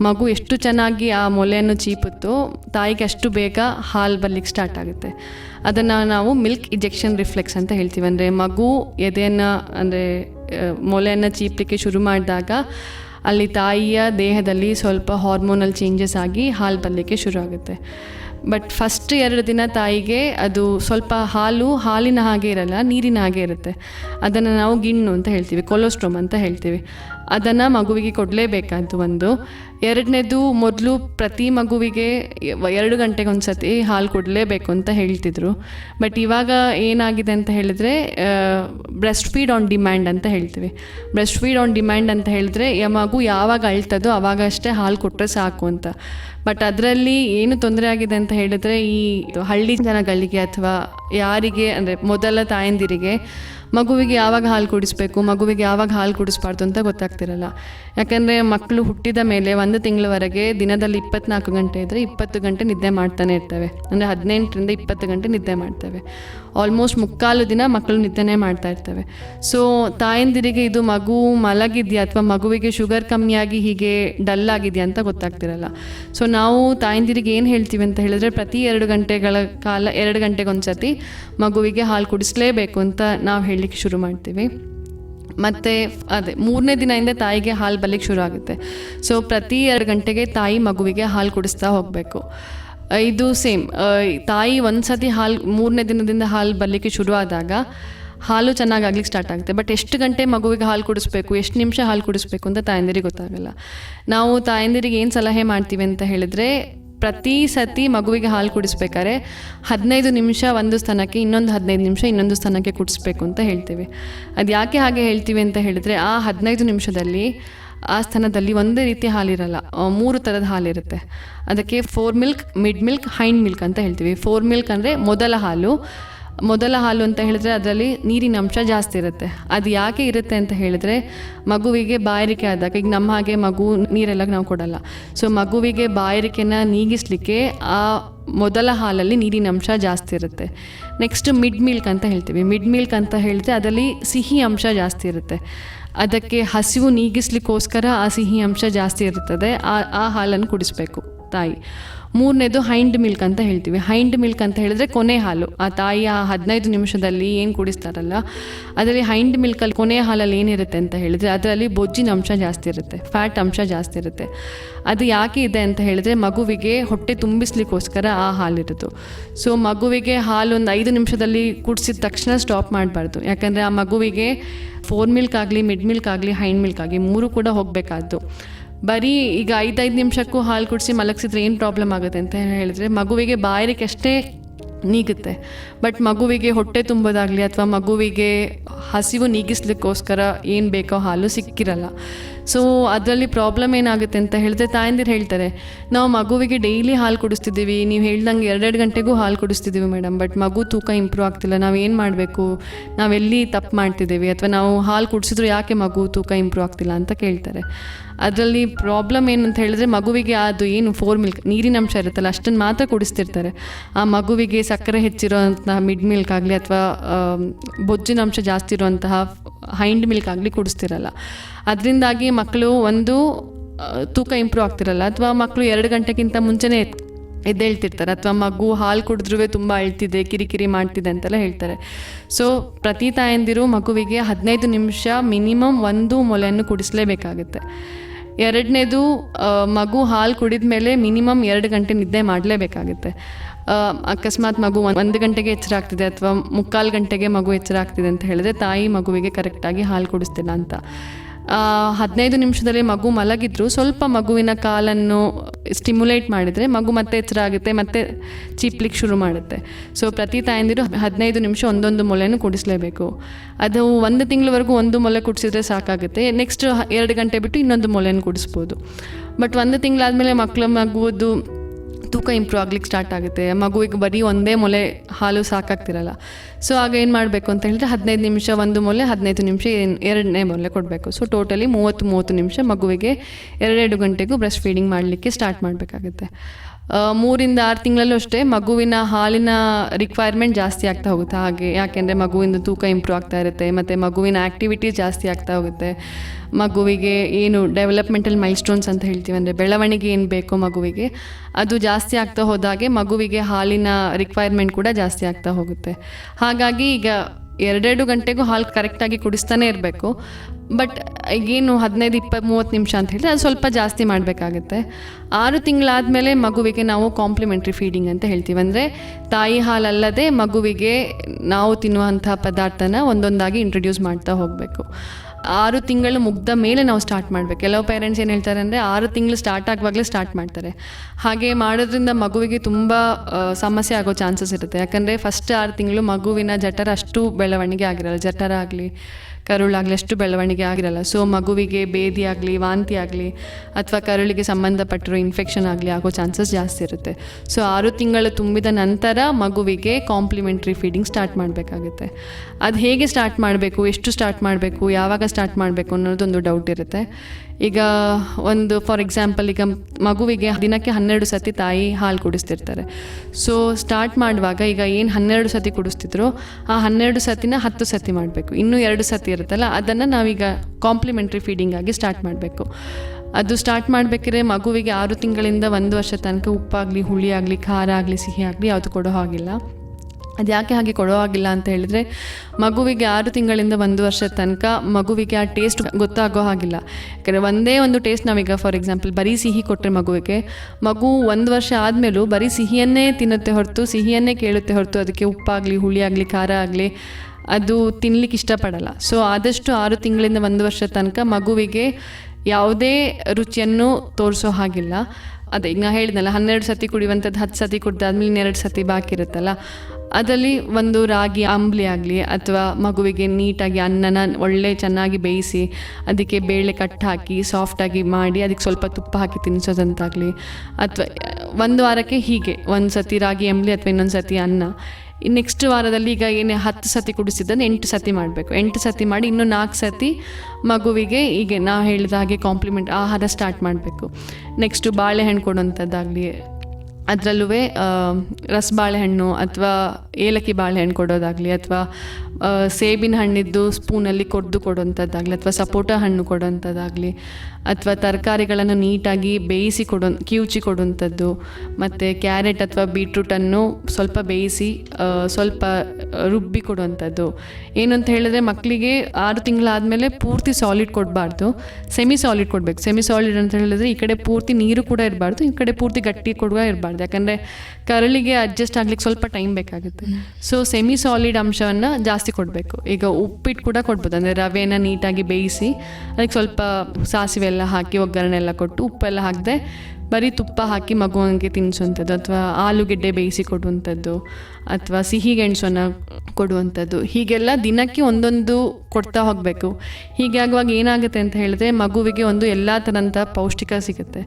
ಮಗು ಎಷ್ಟು ಚೆನ್ನಾಗಿ ಆ ಮೊಲೆಯನ್ನು ಚೀಪುತ್ತೋ, ತಾಯಿಗೆ ಅಷ್ಟು ಬೇಗ ಹಾಲು ಬರ್ಲಿಕ್ಕೆ ಸ್ಟಾರ್ಟ್ ಆಗುತ್ತೆ. ಅದನ್ನು ನಾವು ಮಿಲ್ಕ್ ಇಂಜೆಕ್ಷನ್ ರಿಫ್ಲೆಕ್ಸ್ ಅಂತ ಹೇಳ್ತೀವಿ. ಅಂದರೆ ಮಗು ಎದೆಯನ್ನು, ಅಂದರೆ ಮೊಲೆಯನ್ನು ಚೀಪಲಿಕ್ಕೆ ಶುರು ಮಾಡಿದಾಗ ಅಲ್ಲಿ ತಾಯಿಯ ದೇಹದಲ್ಲಿ ಸ್ವಲ್ಪ ಹಾರ್ಮೋನಲ್ ಚೇಂಜಸ್ ಆಗಿ ಹಾಲು ಬರಲಿಕ್ಕೆ ಶುರು ಆಗುತ್ತೆ. ಬಟ್ ಫಸ್ಟ್ ಎರಡು ದಿನ ತಾಯಿಗೆ ಅದು ಸ್ವಲ್ಪ ಹಾಲು, ಹಾಲಿನ ಹಾಗೆ ಇರಲ್ಲ, ನೀರಿನ ಹಾಗೆ ಇರುತ್ತೆ. ಅದನ್ನು ನಾವು ಗಿಣ್ಣು ಅಂತ ಹೇಳ್ತೀವಿ, ಕೊಲೋಸ್ಟ್ರೋಮ್ ಅಂತ ಹೇಳ್ತೀವಿ. ಅದನ್ನು ಮಗುವಿಗೆ ಕೊಡಲೇಬೇಕಾದ್ದು ಒಂದು. ಎರಡನೇದು, ಮೊದಲು ಪ್ರತಿ ಮಗುವಿಗೆ ಎರಡು ಗಂಟೆಗೆ ಒಂದು ಸತಿ ಹಾಲು ಕೊಡಲೇಬೇಕು ಅಂತ ಹೇಳ್ತಿದ್ರು. ಬಟ್ ಇವಾಗ ಏನಾಗಿದೆ ಅಂತ ಹೇಳಿದ್ರೆ ಬ್ರೆಸ್ಟ್ ಫೀಡ್ ಆನ್ ಡಿಮ್ಯಾಂಡ್ ಅಂತ ಹೇಳ್ತೀವಿ. ಬ್ರೆಸ್ಟ್ ಫೀಡ್ ಆನ್ ಡಿಮ್ಯಾಂಡ್ ಅಂತ ಹೇಳಿದ್ರೆ, ಯ ಮಗು ಯಾವಾಗ ಅಳ್ತದೋ ಆವಾಗ ಅಷ್ಟೇ ಹಾಲು ಕೊಟ್ಟರೆ ಸಾಕು ಅಂತ. ಬಟ್ ಅದರಲ್ಲಿ ಏನು ತೊಂದರೆ ಆಗಿದೆ ಅಂತ ಹೇಳಿದ್ರೆ, ಈ ಹಳ್ಳಿ ಜನಗಳಿಗೆ ಅಥವಾ ಯಾರಿಗೆ, ಅಂದರೆ ಮೊದಲ ತಾಯಂದಿರಿಗೆ ಮಗುವಿಗೆ ಯಾವಾಗ ಹಾಲು ಕುಡಿಸ್ಬೇಕು, ಮಗುವಿಗೆ ಯಾವಾಗ ಹಾಲು ಕುಡಿಸ್ಬಾರ್ದು ಅಂತ ಗೊತ್ತಾಗ್ತಿರಲ್ಲ. ಯಾಕಂದರೆ ಮಕ್ಕಳು ಹುಟ್ಟಿದ ಮೇಲೆ ಒಂದು ತಿಂಗಳವರೆಗೆ ದಿನದಲ್ಲಿ ಇಪ್ಪತ್ನಾಲ್ಕು ಗಂಟೆ ಇದ್ದರೆ ಇಪ್ಪತ್ತು ಗಂಟೆ ನಿದ್ದೆ ಮಾಡ್ತಾನೆ ಇರ್ತವೆ. ಅಂದರೆ ಹದಿನೆಂಟರಿಂದ ಇಪ್ಪತ್ತು ಗಂಟೆ ನಿದ್ದೆ ಮಾಡ್ತವೆ. ಆಲ್ಮೋಸ್ಟ್ ಮುಕ್ಕಾಲು ದಿನ ಮಕ್ಕಳು ನಿದ್ದೆನೇ ಮಾಡ್ತಾ ಇರ್ತವೆ ಸೊ ತಾಯಂದಿರಿಗೆ ಇದು ಮಗು ಮಲಗಿದೆಯಾ ಅಥವಾ ಮಗುವಿಗೆ ಶುಗರ್ ಕಮ್ಮಿಯಾಗಿ ಹೀಗೆ ಡಲ್ ಆಗಿದೆಯಾ ಅಂತ ಗೊತ್ತಾಗ್ತಿರಲ್ಲ ಸೊ ನಾವು ತಾಯಂದಿರಿಗೆ ಏನು ಹೇಳ್ತೀವಿ ಅಂತ ಹೇಳಿದ್ರೆ ಪ್ರತಿ ಎರಡು ಗಂಟೆಗಳ ಕಾಲ ಎರಡು ಗಂಟೆಗೊಂದ್ಸತಿ ಮಗುವಿಗೆ ಹಾಲು ಕುಡಿಸ್ಲೇಬೇಕು ಅಂತ ನಾವು ಹೇಳಲಿಕ್ಕೆ ಶುರು ಮಾಡ್ತೀವಿ ಮತ್ತು ಅದೇ ಮೂರನೇ ದಿನದಿಂದ ತಾಯಿಗೆ ಹಾಲು ಬಲಿಕ್ಕೆ ಶುರು ಆಗುತ್ತೆ ಸೊ ಪ್ರತಿ ಎರಡು ಗಂಟೆಗೆ ತಾಯಿ ಮಗುವಿಗೆ ಹಾಲು ಕುಡಿಸ್ತಾ ಹೋಗಬೇಕು ಇದು ಸೇಮ್. ತಾಯಿ ಒಂದು ಸತಿ ಹಾಲು, ಮೂರನೇ ದಿನದಿಂದ ಹಾಲು ಬರಲಿಕ್ಕೆ ಶುರು ಆದಾಗ ಹಾಲು ಚೆನ್ನಾಗಿ ಆಗ್ಲಿಕ್ಕೆ ಸ್ಟಾರ್ಟ್ ಆಗುತ್ತೆ. ಬಟ್ ಎಷ್ಟು ಗಂಟೆ ಮಗುವಿಗೆ ಹಾಲು ಕುಡಿಸ್ಬೇಕು, ಎಷ್ಟು ನಿಮಿಷ ಹಾಲು ಕುಡಿಸ್ಬೇಕು ಅಂತ ತಾಯಂದಿರಿಗೆ ಗೊತ್ತಾಗಲ್ಲ. ನಾವು ತಾಯಂದಿರಿಗೆ ಏನು ಸಲಹೆ ಮಾಡ್ತೀವಿ ಅಂತ ಹೇಳಿದ್ರೆ, ಪ್ರತಿ ಸತಿ ಮಗುವಿಗೆ ಹಾಲು ಕುಡಿಸ್ಬೇಕಾದ್ರೆ ಹದಿನೈದು ನಿಮಿಷ ಒಂದು ಸ್ಥಾನಕ್ಕೆ, ಇನ್ನೊಂದು ಹದಿನೈದು ನಿಮಿಷ ಇನ್ನೊಂದು ಸ್ಥಾನಕ್ಕೆ ಕುಡಿಸ್ಬೇಕು ಅಂತ ಹೇಳ್ತೀವಿ. ಅದು ಯಾಕೆ ಹಾಗೆ ಹೇಳ್ತೀವಿ ಅಂತ ಹೇಳಿದರೆ, ಆ ಹದಿನೈದು ನಿಮಿಷದಲ್ಲಿ ಆ ಸ್ಥಾನದಲ್ಲಿ ಒಂದೇ ರೀತಿ ಹಾಲಿರಲ್ಲ ಮೂರು ಥರದ ಹಾಲಿರುತ್ತೆ. ಅದಕ್ಕೆ fore milk mid milk hind milk ಅಂತ ಹೇಳ್ತೀವಿ. ಫೋರ್ ಮಿಲ್ಕ್ ಅಂದರೆ ಮೊದಲ ಹಾಲು ಮೊದಲ ಹಾಲು ಅಂತ ಹೇಳಿದ್ರೆ ಅದರಲ್ಲಿ ನೀರಿನ ಅಂಶ ಜಾಸ್ತಿ ಇರುತ್ತೆ. ಅದು ಯಾಕೆ ಇರುತ್ತೆ ಅಂತ ಹೇಳಿದ್ರೆ ಮಗುವಿಗೆ ಬಾಯಾರಿಕೆ ಆದಾಗ, ಈಗ ನಮ್ಮ ಹಾಗೆ ಮಗು ನೀರೆಲ್ಲ ನಾವು ಕೊಡಲ್ಲ. ಸೊ ಮಗುವಿಗೆ ಬಾಯಾರಿಕೆನ ನೀಗಿಸ್ಲಿಕ್ಕೆ ಆ ಮೊದಲ ಹಾಲಲ್ಲಿ ನೀರಿನ ಅಂಶ ಜಾಸ್ತಿ ಇರುತ್ತೆ. ನೆಕ್ಸ್ಟ್ ಮಿಡ್ ಮಿಲ್ಕ್ ಅಂತ ಹೇಳ್ತೀವಿ. ಮಿಡ್ ಮಿಲ್ಕ್ ಅಂತ ಹೇಳಿದ್ರೆ ಅದರಲ್ಲಿ ಸಿಹಿ ಅಂಶ ಜಾಸ್ತಿ ಇರುತ್ತೆ. ಅದಕ್ಕೆ ಹಸಿವು ನೀಗಿಸ್ಲಿಕ್ಕೋಸ್ಕರ ಆ ಸಿಹಿ ಅಂಶ ಜಾಸ್ತಿ ಇರುತ್ತದೆ ಆ ಆ ಹಾಲನ್ನು ಕುಡಿಸ್ಬೇಕು. ತಾಯಿ. ಮೂರನೇದು ಹೈಂಡ್ ಮಿಲ್ಕ್ ಅಂತ ಹೇಳ್ತೀವಿ. ಹೈಂಡ್ ಮಿಲ್ಕ್ ಅಂತ ಹೇಳಿದ್ರೆ ಕೊನೆ ಹಾಲು. ಆ ತಾಯಿ ಆ ಹದಿನೈದು ನಿಮಿಷದಲ್ಲಿ ಏನು ಕುಡಿಸ್ತಾರಲ್ಲ, ಅದರಲ್ಲಿ ಹೈಂಡ್ ಮಿಲ್ಕಲ್ಲಿ ಕೊನೆಯ ಹಾಲಲ್ಲಿ ಏನಿರುತ್ತೆ ಅಂತ ಹೇಳಿದ್ರೆ ಅದರಲ್ಲಿ ಬೊಜ್ಜಿನ ಅಂಶ ಜಾಸ್ತಿ ಇರುತ್ತೆ, ಫ್ಯಾಟ್ ಅಂಶ ಜಾಸ್ತಿ ಇರುತ್ತೆ. ಅದು ಯಾಕೆ ಇದೆ ಅಂತ ಹೇಳಿದ್ರೆ ಮಗುವಿಗೆ ಹೊಟ್ಟೆ ತುಂಬಿಸ್ಲಿಕ್ಕೋಸ್ಕರ ಆ ಹಾಲಿರೋದು. ಸೊ ಮಗುವಿಗೆ ಹಾಲು ಒಂದು ಐದು ನಿಮಿಷದಲ್ಲಿ ಕುಡಿಸಿದ ತಕ್ಷಣ ಸ್ಟಾಪ್ ಮಾಡಬಾರ್ದು. ಯಾಕಂದರೆ ಆ ಮಗುವಿಗೆ ಫೋರ್ ಮಿಲ್ಕ್ ಆಗಲಿ ಮಿಡ್ ಮಿಲ್ಕ್ ಆಗಲಿ ಹೈಂಡ್ ಮಿಲ್ಕ್ ಆಗಲಿ ಮೂರು ಕೂಡ ಹೋಗಬೇಕಾದ್ದು. ಬರೀ ಈಗ ಐದೈದು ನಿಮಿಷಕ್ಕೂ ಹಾಲು ಕುಡಿಸಿ ಮಲಗಿಸಿದ್ರೆ ಏನು ಪ್ರಾಬ್ಲಮ್ ಆಗುತ್ತೆ ಅಂತ ಹೇಳಿದ್ರೆ ಮಗುವಿಗೆ ಬಾಯರಿಗೆ ಅಷ್ಟೇ ನೀಗುತ್ತೆ ಬಟ್ ಮಗುವಿಗೆ ಹೊಟ್ಟೆ ತುಂಬೋದಾಗಲಿ ಅಥವಾ ಮಗುವಿಗೆ ಹಸಿವು ನೀಗಿಸ್ಲಿಕ್ಕೋಸ್ಕರ ಏನು ಬೇಕೋ ಹಾಲು ಸಿಕ್ಕಿರಲ್ಲ. ಸೊ ಅದರಲ್ಲಿ ಪ್ರಾಬ್ಲಮ್ ಏನಾಗುತ್ತೆ ಅಂತ ಹೇಳಿದ್ರೆ ತಾಯಂದಿರು ಹೇಳ್ತಾರೆ, ನಾವು ಮಗುವಿಗೆ ಡೈಲಿ ಹಾಲು ಕುಡಿಸ್ತಿದ್ದೀವಿ, ನೀವು ಹೇಳ್ದಂಗೆ ಎರಡೆರಡು ಗಂಟೆಗೂ ಹಾಲು ಕುಡಿಸ್ತಿದ್ದೀವಿ ಮೇಡಮ್ ಬಟ್ ಮಗು ತೂಕ ಇಂಪ್ರೂವ್ ಆಗ್ತಿಲ್ಲ, ನಾವು ಏನು ಮಾಡಬೇಕು? ನಾವೆಲ್ಲಿ ತಪ್ಪು ಮಾಡ್ತಿದ್ದೀವಿ? ಅಥವಾ ನಾವು ಹಾಲು ಕುಡಿಸಿದ್ರು ಯಾಕೆ ಮಗು ತೂಕ ಇಂಪ್ರೂವ್ ಆಗ್ತಿಲ್ಲ? ಅಂತ ಕೇಳ್ತಾರೆ. ಅದರಲ್ಲಿ ಪ್ರಾಬ್ಲಮ್ ಏನು ಅಂತ ಹೇಳಿದ್ರೆ ಮಗುವಿಗೆ ಅದು ಏನು ಫೋರ್ ಮಿಲ್ಕ್ ನೀರಿನ ಅಂಶ ಇರುತ್ತಲ್ಲ, ಅಷ್ಟನ್ನು ಮಾತ್ರ ಕುಡಿಸ್ತಿರ್ತಾರೆ. ಆ ಮಗುವಿಗೆ ಸಕ್ಕರೆ ಹೆಚ್ಚಿರೋಂತಹ ಮಿಡ್ ಮಿಲ್ಕ್ ಆಗಲಿ ಅಥವಾ ಬೊಜ್ಜಿನ ಅಂಶ ಜಾಸ್ತಿ ಇರುವಂತಹ ಹೈಂಡ್ ಮಿಲ್ಕ್ ಆಗಲಿ ಕುಡಿಸ್ತಿರಲ್ಲ. ಅದರಿಂದಾಗಿ ಮಕ್ಕಳು ಒಂದು ತೂಕ ಇಂಪ್ರೂವ್ ಆಗ್ತಿರಲ್ಲ. ಅಥವಾ ಮಕ್ಕಳು ಎರಡು ಗಂಟೆಗಿಂತ ಮುಂಚೆನೇ ಎದ್ದೇಳ್ತಿರ್ತಾರೆ ಅಥವಾ ಮಗು ಹಾಲು ಕುಡಿದ್ರೂ ತುಂಬ ಅಳ್ತಿದೆ, ಕಿರಿಕಿರಿ ಮಾಡ್ತಿದೆ ಅಂತೆಲ್ಲ ಹೇಳ್ತಾರೆ. ಸೊ ಪ್ರತಿ ತಾಯಂದಿರು ಮಗುವಿಗೆ ಹದಿನೈದು ನಿಮಿಷ ಮಿನಿಮಮ್ ಒಂದು ಮೊಲೆಯನ್ನು ಕುಡಿಸಲೇಬೇಕಾಗುತ್ತೆ. ಎರಡನೇದು ಮಗು ಹಾಲು ಕುಡಿದ ಮೇಲೆ ಮಿನಿಮಮ್ ಎರಡು ಗಂಟೆ ನಿದ್ದೆ ಮಾಡಲೇಬೇಕಾಗುತ್ತೆ. ಅಕಸ್ಮಾತ್ ಮಗು ಒಂದ್- ಗಂಟೆಗೆ ಎಚ್ಚರ ಆಗ್ತಿದೆ ಅಥವಾ ಮುಕ್ಕಾಲು ಗಂಟೆಗೆ ಮಗು ಎಚ್ಚರ ಆಗ್ತಿದೆ ಅಂತ ಹೇಳಿದ್ರೆ ತಾಯಿ ಮಗುವಿಗೆ ಕರೆಕ್ಟಾಗಿ ಹಾಲು ಕುಡಿಸ್ತಿಲ್ಲ ಅಂತ. ಹದಿನೈದು ನಿಮಿಷದಲ್ಲಿ ಮಗು ಮಲಗಿದ್ರು. ಸ್ವಲ್ಪ ಮಗುವಿನ ಕಾಲನ್ನು ಸ್ಟಿಮ್ಯುಲೇಟ್ ಮಾಡಿದರೆ ಮಗು ಮತ್ತೆ ಎಚ್ಚರ ಆಗುತ್ತೆ, ಮತ್ತೆ ಚೀಪ್ಲಿಕ್ಕೆ ಶುರು ಮಾಡುತ್ತೆ. ಸೊ ಪ್ರತಿ ತಾಯಂದಿರು ಹದಿನೈದು ನಿಮಿಷ ಒಂದೊಂದು ಮೊಲೆಯನ್ನು ಕುಡಿಸಲೇಬೇಕು. ಅದು ಒಂದು ತಿಂಗಳವರೆಗೂ ಒಂದು ಮೊಳೆ ಕುಡಿಸಿದ್ರೆ ಸಾಕಾಗುತ್ತೆ. ನೆಕ್ಸ್ಟ್ ಎರಡು ಗಂಟೆ ಬಿಟ್ಟು ಇನ್ನೊಂದು ಮೊಲೆಯನ್ನು ಕುಡಿಸ್ಬೋದು. ಬಟ್ ಒಂದು ತಿಂಗಳಾದಮೇಲೆ ಮಕ್ಕಳು ಮಗುವುದು ತೂಕ ಇಂಪ್ರೂವ್ ಆಗ್ಲಿಕ್ಕೆ ಸ್ಟಾರ್ಟ್ ಆಗುತ್ತೆ. ಮಗುವಿಗೆ ಬರೀ ಒಂದೇ ಮೊಲೆ ಹಾಲು ಸಾಕಾಗ್ತಿರಲ್ಲ. ಸೊ ಆಗ ಏನು ಮಾಡಬೇಕು ಅಂತ ಹೇಳಿದ್ರೆ ಹದಿನೈದು ನಿಮಿಷ ಒಂದು ಮೊಲೆ ಹದಿನೈದು ನಿಮಿಷ ಎರಡನೇ ಮೊಲೆ ಕೊಡಬೇಕು. ಸೊ ಟೋಟಲಿ ಮೂವತ್ತು ಮೂವತ್ತು ನಿಮಿಷ ಮಗುವಿಗೆ ಎರಡೆರಡು ಗಂಟೆಗೂ ಬ್ರೆಸ್ಟ್ ಫೀಡಿಂಗ್ ಮಾಡಲಿಕ್ಕೆ ಸ್ಟಾರ್ಟ್ ಮಾಡಬೇಕಾಗುತ್ತೆ. ಮೂರಿಂದ ಆರು ತಿಂಗಳಲ್ಲೂ ಅಷ್ಟೇ ಮಗುವಿನ ಹಾಲಿನ ರಿಕ್ವೈರ್ಮೆಂಟ್ ಜಾಸ್ತಿ ಆಗ್ತಾ ಹೋಗುತ್ತೆ. ಹಾಗೆ ಯಾಕೆಂದರೆ ಮಗುವಿಂದ ತೂಕ ಇಂಪ್ರೂವ್ ಆಗ್ತಾ ಇರುತ್ತೆ, ಮತ್ತು ಮಗುವಿನ ಆ್ಯಕ್ಟಿವಿಟಿ ಜಾಸ್ತಿ ಆಗ್ತಾ ಹೋಗುತ್ತೆ. ಮಗುವಿಗೆ ಏನು ಡೆವಲಪ್ಮೆಂಟಲ್ ಮೈಲ್ಸ್ಟೋನ್ಸ್ ಅಂತ ಹೇಳ್ತೀವಿ, ಅಂದರೆ ಬೆಳವಣಿಗೆ ಏನು ಬೇಕೋ ಮಗುವಿಗೆ, ಅದು ಜಾಸ್ತಿ ಆಗ್ತಾ ಹೋದಾಗೆ ಮಗುವಿಗೆ ಹಾಲಿನ ರಿಕ್ವೈರ್ಮೆಂಟ್ ಕೂಡ ಜಾಸ್ತಿ ಆಗ್ತಾ ಹೋಗುತ್ತೆ. ಹಾಗಾಗಿ ಈಗ ಎರಡೆರಡು ಗಂಟೆಗೂ ಹಾಲು ಕರೆಕ್ಟಾಗಿ ಕುಡಿಸ್ತಾನೆ ಇರಬೇಕು. ಬಟ್ ಈಗೇನು ಹದಿನೈದು ಇಪ್ಪತ್ತು ಮೂವತ್ತು ನಿಮಿಷ ಅಂತ ಹೇಳಿದ್ರೆ ಅದು ಸ್ವಲ್ಪ ಜಾಸ್ತಿ ಮಾಡಬೇಕಾಗುತ್ತೆ. ಆರು ತಿಂಗಳಾದಮೇಲೆ ಮಗುವಿಗೆ ನಾವು ಕಾಂಪ್ಲಿಮೆಂಟ್ರಿ ಫೀಡಿಂಗ್ ಅಂತ ಹೇಳ್ತೀವಿ. ಅಂದರೆ ತಾಯಿ ಹಾಲಲ್ಲದೆ ಮಗುವಿಗೆ ನಾವು ತಿನ್ನುವಂಥ ಪದಾರ್ಥನ ಒಂದೊಂದಾಗಿ ಇಂಟ್ರೊಡ್ಯೂಸ್ ಮಾಡ್ತಾ ಹೋಗಬೇಕು. ಆರು ತಿಂಗಳು ಮುಗ್ದ ಮೇಲೆ ನಾವು ಸ್ಟಾರ್ಟ್ ಮಾಡಬೇಕು. ಕೆಲವು ಪೇರೆಂಟ್ಸ್ ಏನು ಹೇಳ್ತಾರೆ ಅಂದರೆ ಆರು ತಿಂಗಳು ಸ್ಟಾರ್ಟ್ ಆಗುವಾಗಲೇ ಸ್ಟಾರ್ಟ್ ಮಾಡ್ತಾರೆ. ಹಾಗೆ ಮಾಡೋದ್ರಿಂದ ಮಗುವಿಗೆ ತುಂಬ ಸಮಸ್ಯೆ ಆಗೋ ಚಾನ್ಸಸ್ ಇರುತ್ತೆ. ಯಾಕಂದರೆ ಫಸ್ಟ್ ಆರು ತಿಂಗಳು ಮಗುವಿನ ಜಠರ ಅಷ್ಟು ಬೆಳವಣಿಗೆ ಆಗಿರಲ್ಲ. ಜಠರ ಆಗಲಿ ಕರುಳಾಗಲಿ ಅಷ್ಟು ಬೆಳವಣಿಗೆ ಆಗಿರಲ್ಲ. ಸೊ ಮಗುವಿಗೆ ಬೇದಿ ಆಗಲಿ ವಾಂತಿ ಆಗಲಿ ಅಥವಾ ಕರುಳಿಗೆ ಸಂಬಂಧಪಟ್ಟಿರೋ ಇನ್ಫೆಕ್ಷನ್ ಆಗಲಿ ಆಗೋ ಚಾನ್ಸಸ್ ಜಾಸ್ತಿ ಇರುತ್ತೆ. ಸೊ ಆರು ತಿಂಗಳು ತುಂಬಿದ ನಂತರ ಮಗುವಿಗೆ ಕಾಂಪ್ಲಿಮೆಂಟ್ರಿ ಫೀಡಿಂಗ್ ಸ್ಟಾರ್ಟ್ ಮಾಡಬೇಕಾಗುತ್ತೆ. ಅದು ಹೇಗೆ ಸ್ಟಾರ್ಟ್ ಮಾಡಬೇಕು, ಎಷ್ಟು ಸ್ಟಾರ್ಟ್ ಮಾಡಬೇಕು, ಯಾವಾಗ ಸ್ಟಾರ್ಟ್ ಮಾಡಬೇಕು ಅನ್ನೋದೊಂದು ಡೌಟ್ ಇರುತ್ತೆ. ಈಗ ಒಂದು ಫಾರ್ ಎಕ್ಸಾಂಪಲ್ ಈಗ ಮಗುವಿಗೆ ದಿನಕ್ಕೆ ಹನ್ನೆರಡು ಸತಿ ತಾಯಿ ಹಾಲು ಕುಡಿಸ್ತಿರ್ತಾರೆ. ಸೊ ಸ್ಟಾರ್ಟ್ ಮಾಡುವಾಗ ಈಗ ಏನು ಹನ್ನೆರಡು ಸತಿ ಕುಡಿಸ್ತಿದ್ರು, ಆ ಹನ್ನೆರಡು ಸತಿನ ಹತ್ತು ಸತಿ ಮಾಡಬೇಕು. ಇನ್ನೂ ಎರಡು ಸತಿ ಇರುತ್ತಲ್ಲ, ಅದನ್ನು ನಾವೀಗ ಕಾಂಪ್ಲಿಮೆಂಟ್ರಿ ಫೀಡಿಂಗ್ ಆಗಿ ಸ್ಟಾರ್ಟ್ ಮಾಡಬೇಕು. ಅದು ಸ್ಟಾರ್ಟ್ ಮಾಡಬೇಕಿದ್ರೆ ಮಗುವಿಗೆ ಆರು ತಿಂಗಳಿಂದ ಒಂದು ವರ್ಷ ತನಕ ಉಪ್ಪಾಗಲಿ, ಹುಳಿ ಆಗಲಿ, ಖಾರ ಆಗಲಿ, ಸಿಹಿ ಆಗಲಿ ಯಾವುದು ಕೊಡೋ ಹಾಗಿಲ್ಲ. ಅದು ಯಾಕೆ ಹಾಗೆ ಕೊಡೋ ಆಗಿಲ್ಲ ಅಂತ ಹೇಳಿದರೆ, ಮಗುವಿಗೆ ಆರು ತಿಂಗಳಿಂದ ಒಂದು ವರ್ಷದ ತನಕ ಮಗುವಿಗೆ ಆ ಟೇಸ್ಟ್ ಗೊತ್ತಾಗೋ ಹಾಗಿಲ್ಲ. ಯಾಕಂದರೆ ಒಂದೇ ಒಂದು ಟೇಸ್ಟ್ ನಾವೀಗ ಫಾರ್ ಎಕ್ಸಾಂಪಲ್ ಬರೀ ಸಿಹಿ ಕೊಟ್ಟರೆ ಮಗುವಿಗೆ, ಮಗು ಒಂದು ವರ್ಷ ಆದಮೇಲೂ ಬರೀ ಸಿಹಿಯನ್ನೇ ತಿನ್ನುತ್ತೆ ಹೊರತು, ಸಿಹಿಯನ್ನೇ ಕೇಳುತ್ತೆ ಹೊರತು ಅದಕ್ಕೆ ಉಪ್ಪಾಗಲಿ, ಹುಳಿ ಆಗಲಿ, ಖಾರ ಆಗಲಿ, ಅದು ತಿನ್ಲಿಕ್ಕೆ ಇಷ್ಟಪಡಲ್ಲ. ಸೊ ಆದಷ್ಟು ಆರು ತಿಂಗಳಿಂದ ಒಂದು ವರ್ಷ ತನಕ ಮಗುವಿಗೆ ಯಾವುದೇ ರುಚಿಯನ್ನು ತೋರಿಸೋ ಹಾಗಿಲ್ಲ. ಅದೇ ಈಗ ಹೇಳಿದ್ನಲ್ಲ, ಹನ್ನೆರಡು ಸತಿ ಕುಡಿಯುವಂಥದ್ದು ಹತ್ತು ಸತಿ ಕುಡ್ದಾದ್ಮೇಲೆ ಇನ್ನೆರಡು ಸತಿ ಬಾಕಿ ಇರುತ್ತಲ್ಲ ಅದರಲ್ಲಿ ಒಂದು ರಾಗಿ ಅಂಬ್ಲಿ ಆಗಲಿ ಅಥವಾ ಮಗುವಿಗೆ ನೀಟಾಗಿ ಅನ್ನನ ಒಳ್ಳೆ ಚೆನ್ನಾಗಿ ಬೇಯಿಸಿ ಅದಕ್ಕೆ ಬೇಳೆ ಕಟ್ ಹಾಕಿ ಸಾಫ್ಟಾಗಿ ಮಾಡಿ ಅದಕ್ಕೆ ಸ್ವಲ್ಪ ತುಪ್ಪ ಹಾಕಿ ತಿನ್ನಿಸೋದಂತಾಗಲಿ. ಅಥವಾ, ಒಂದು ವಾರಕ್ಕೆ ಹೀಗೆ ಒಂದು ಸತಿ ರಾಗಿ ಅಂಬ್ಲಿ ಅಥವಾ ಇನ್ನೊಂದು ಸತಿ ಅನ್ನ ನೆಕ್ಸ್ಟ್ ವಾರದಲ್ಲಿ ಈಗ ಏನೇ ಹತ್ತು ಸತಿ ಕುಡಿಸಿದ್ದನ್ನು ಎಂಟು ಸತಿ ಮಾಡಬೇಕು. ಎಂಟು ಸತಿ ಮಾಡಿ ಇನ್ನೂ ನಾಲ್ಕು ಸತಿ ಮಗುವಿಗೆ ಈಗ ನಾ ಹೇಳಿದ ಹಾಗೆ ಕಾಂಪ್ಲಿಮೆಂಟ್ ಆಹಾರ ಸ್ಟಾರ್ಟ್ ಮಾಡಬೇಕು. ನೆಕ್ಸ್ಟು ಬಾಳೆಹಣ್ಣು ಕೊಡುವಂಥದ್ದಾಗಲಿ ಅದರಲ್ಲೂ ರಸ ಬಾಳೆಹಣ್ಣು ಅಥವಾ ಏಲಕ್ಕಿ ಬಾಳೆಹಣ್ಣು ಕೊಡೋದಾಗಲಿ ಅಥವಾ ಸೇಬಿನ ಹಣ್ಣಿದ್ದು ಸ್ಪೂನಲ್ಲಿ ಕೊಡ್ದು ಕೊಡೋಂಥದ್ದಾಗಲಿ ಅಥವಾ ಸಪೋಟ ಹಣ್ಣು ಕೊಡೋಂಥದ್ದಾಗಲಿ ಅಥವಾ ತರಕಾರಿಗಳನ್ನು ನೀಟಾಗಿ ಬೇಯಿಸಿ ಕೊಡೋ ಕಿವುಚಿ ಕೊಡುವಂಥದ್ದು ಮತ್ತು ಕ್ಯಾರೆಟ್ ಅಥವಾ ಬೀಟ್ರೂಟನ್ನು ಸ್ವಲ್ಪ ಬೇಯಿಸಿ ಸ್ವಲ್ಪ ರುಬ್ಬಿ ಕೊಡುವಂಥದ್ದು. ಏನಂತ ಅಂತ ಹೇಳಿದ್ರೆ ಮಕ್ಕಳಿಗೆ ಆರು ತಿಂಗಳಾದಮೇಲೆ ಪೂರ್ತಿ ಸಾಲಿಡ್ ಕೊಡಬಾರ್ದು. ಸೆಮಿ ಸಾಲಿಡ್ ಕೊಡಬೇಕು. ಸೆಮಿ ಸಾಲಿಡ್ ಅಂತ ಹೇಳಿದ್ರೆ ಈ ಕಡೆ ಪೂರ್ತಿ ನೀರು ಕೂಡ ಇರಬಾರ್ದು ಈ ಕಡೆ ಪೂರ್ತಿ ಗಟ್ಟಿ ಕೊಡುವ ಇರಬಾರ್ದು. ಯಾಕಂದರೆ ಕರಳಿಗೆ ಅಡ್ಜಸ್ಟ್ ಆಗಲಿಕ್ಕೆ ಸ್ವಲ್ಪ ಟೈಮ್ ಬೇಕಾಗುತ್ತೆ. ಸೊ ಸೆಮಿ ಸಾಲಿಡ್ ಅಂಶವನ್ನು ಜಾಸ್ತಿ ಕೊಡಬೇಕು. ಈಗ ಉಪ್ಪಿಟ್ಟು ಕೂಡ ಕೊಡ್ಬೋದು. ಅಂದರೆ ರವೆನ ನೀಟಾಗಿ ಬೇಯಿಸಿ, ಅದಕ್ಕೆ ಸ್ವಲ್ಪ ಸಾಸಿವೆ ಎಲ್ಲ ಹಾಕಿ ಒಗ್ಗರಣೆ ಎಲ್ಲ ಕೊಟ್ಟು ಉಪ್ಪೆಲ್ಲ ಹಾಕದೆ ಬರೀ ತುಪ್ಪ ಹಾಕಿ ಮಗುವಂಗೆ ತಿನ್ನಿಸುವಂಥದ್ದು ಅಥವಾ ಆಲೂಗೆಡ್ಡೆ ಬೇಯಿಸಿ ಕೊಡುವಂಥದ್ದು ಅಥವಾ ಸಿಹಿ ಗೆಣಸನ್ನು ಕೊಡುವಂಥದ್ದು. ಹೀಗೆಲ್ಲ ದಿನಕ್ಕೆ ಒಂದೊಂದು ಕೊಡ್ತಾ ಹೋಗಬೇಕು. ಹೀಗೆ ಆಗುವಾಗ ಏನಾಗುತ್ತೆ ಅಂತ ಹೇಳಿದ್ರೆ ಮಗುವಿಗೆ ಒಂದು ಎಲ್ಲ ಥರಂಥ ಪೌಷ್ಟಿಕ ಸಿಗುತ್ತೆ.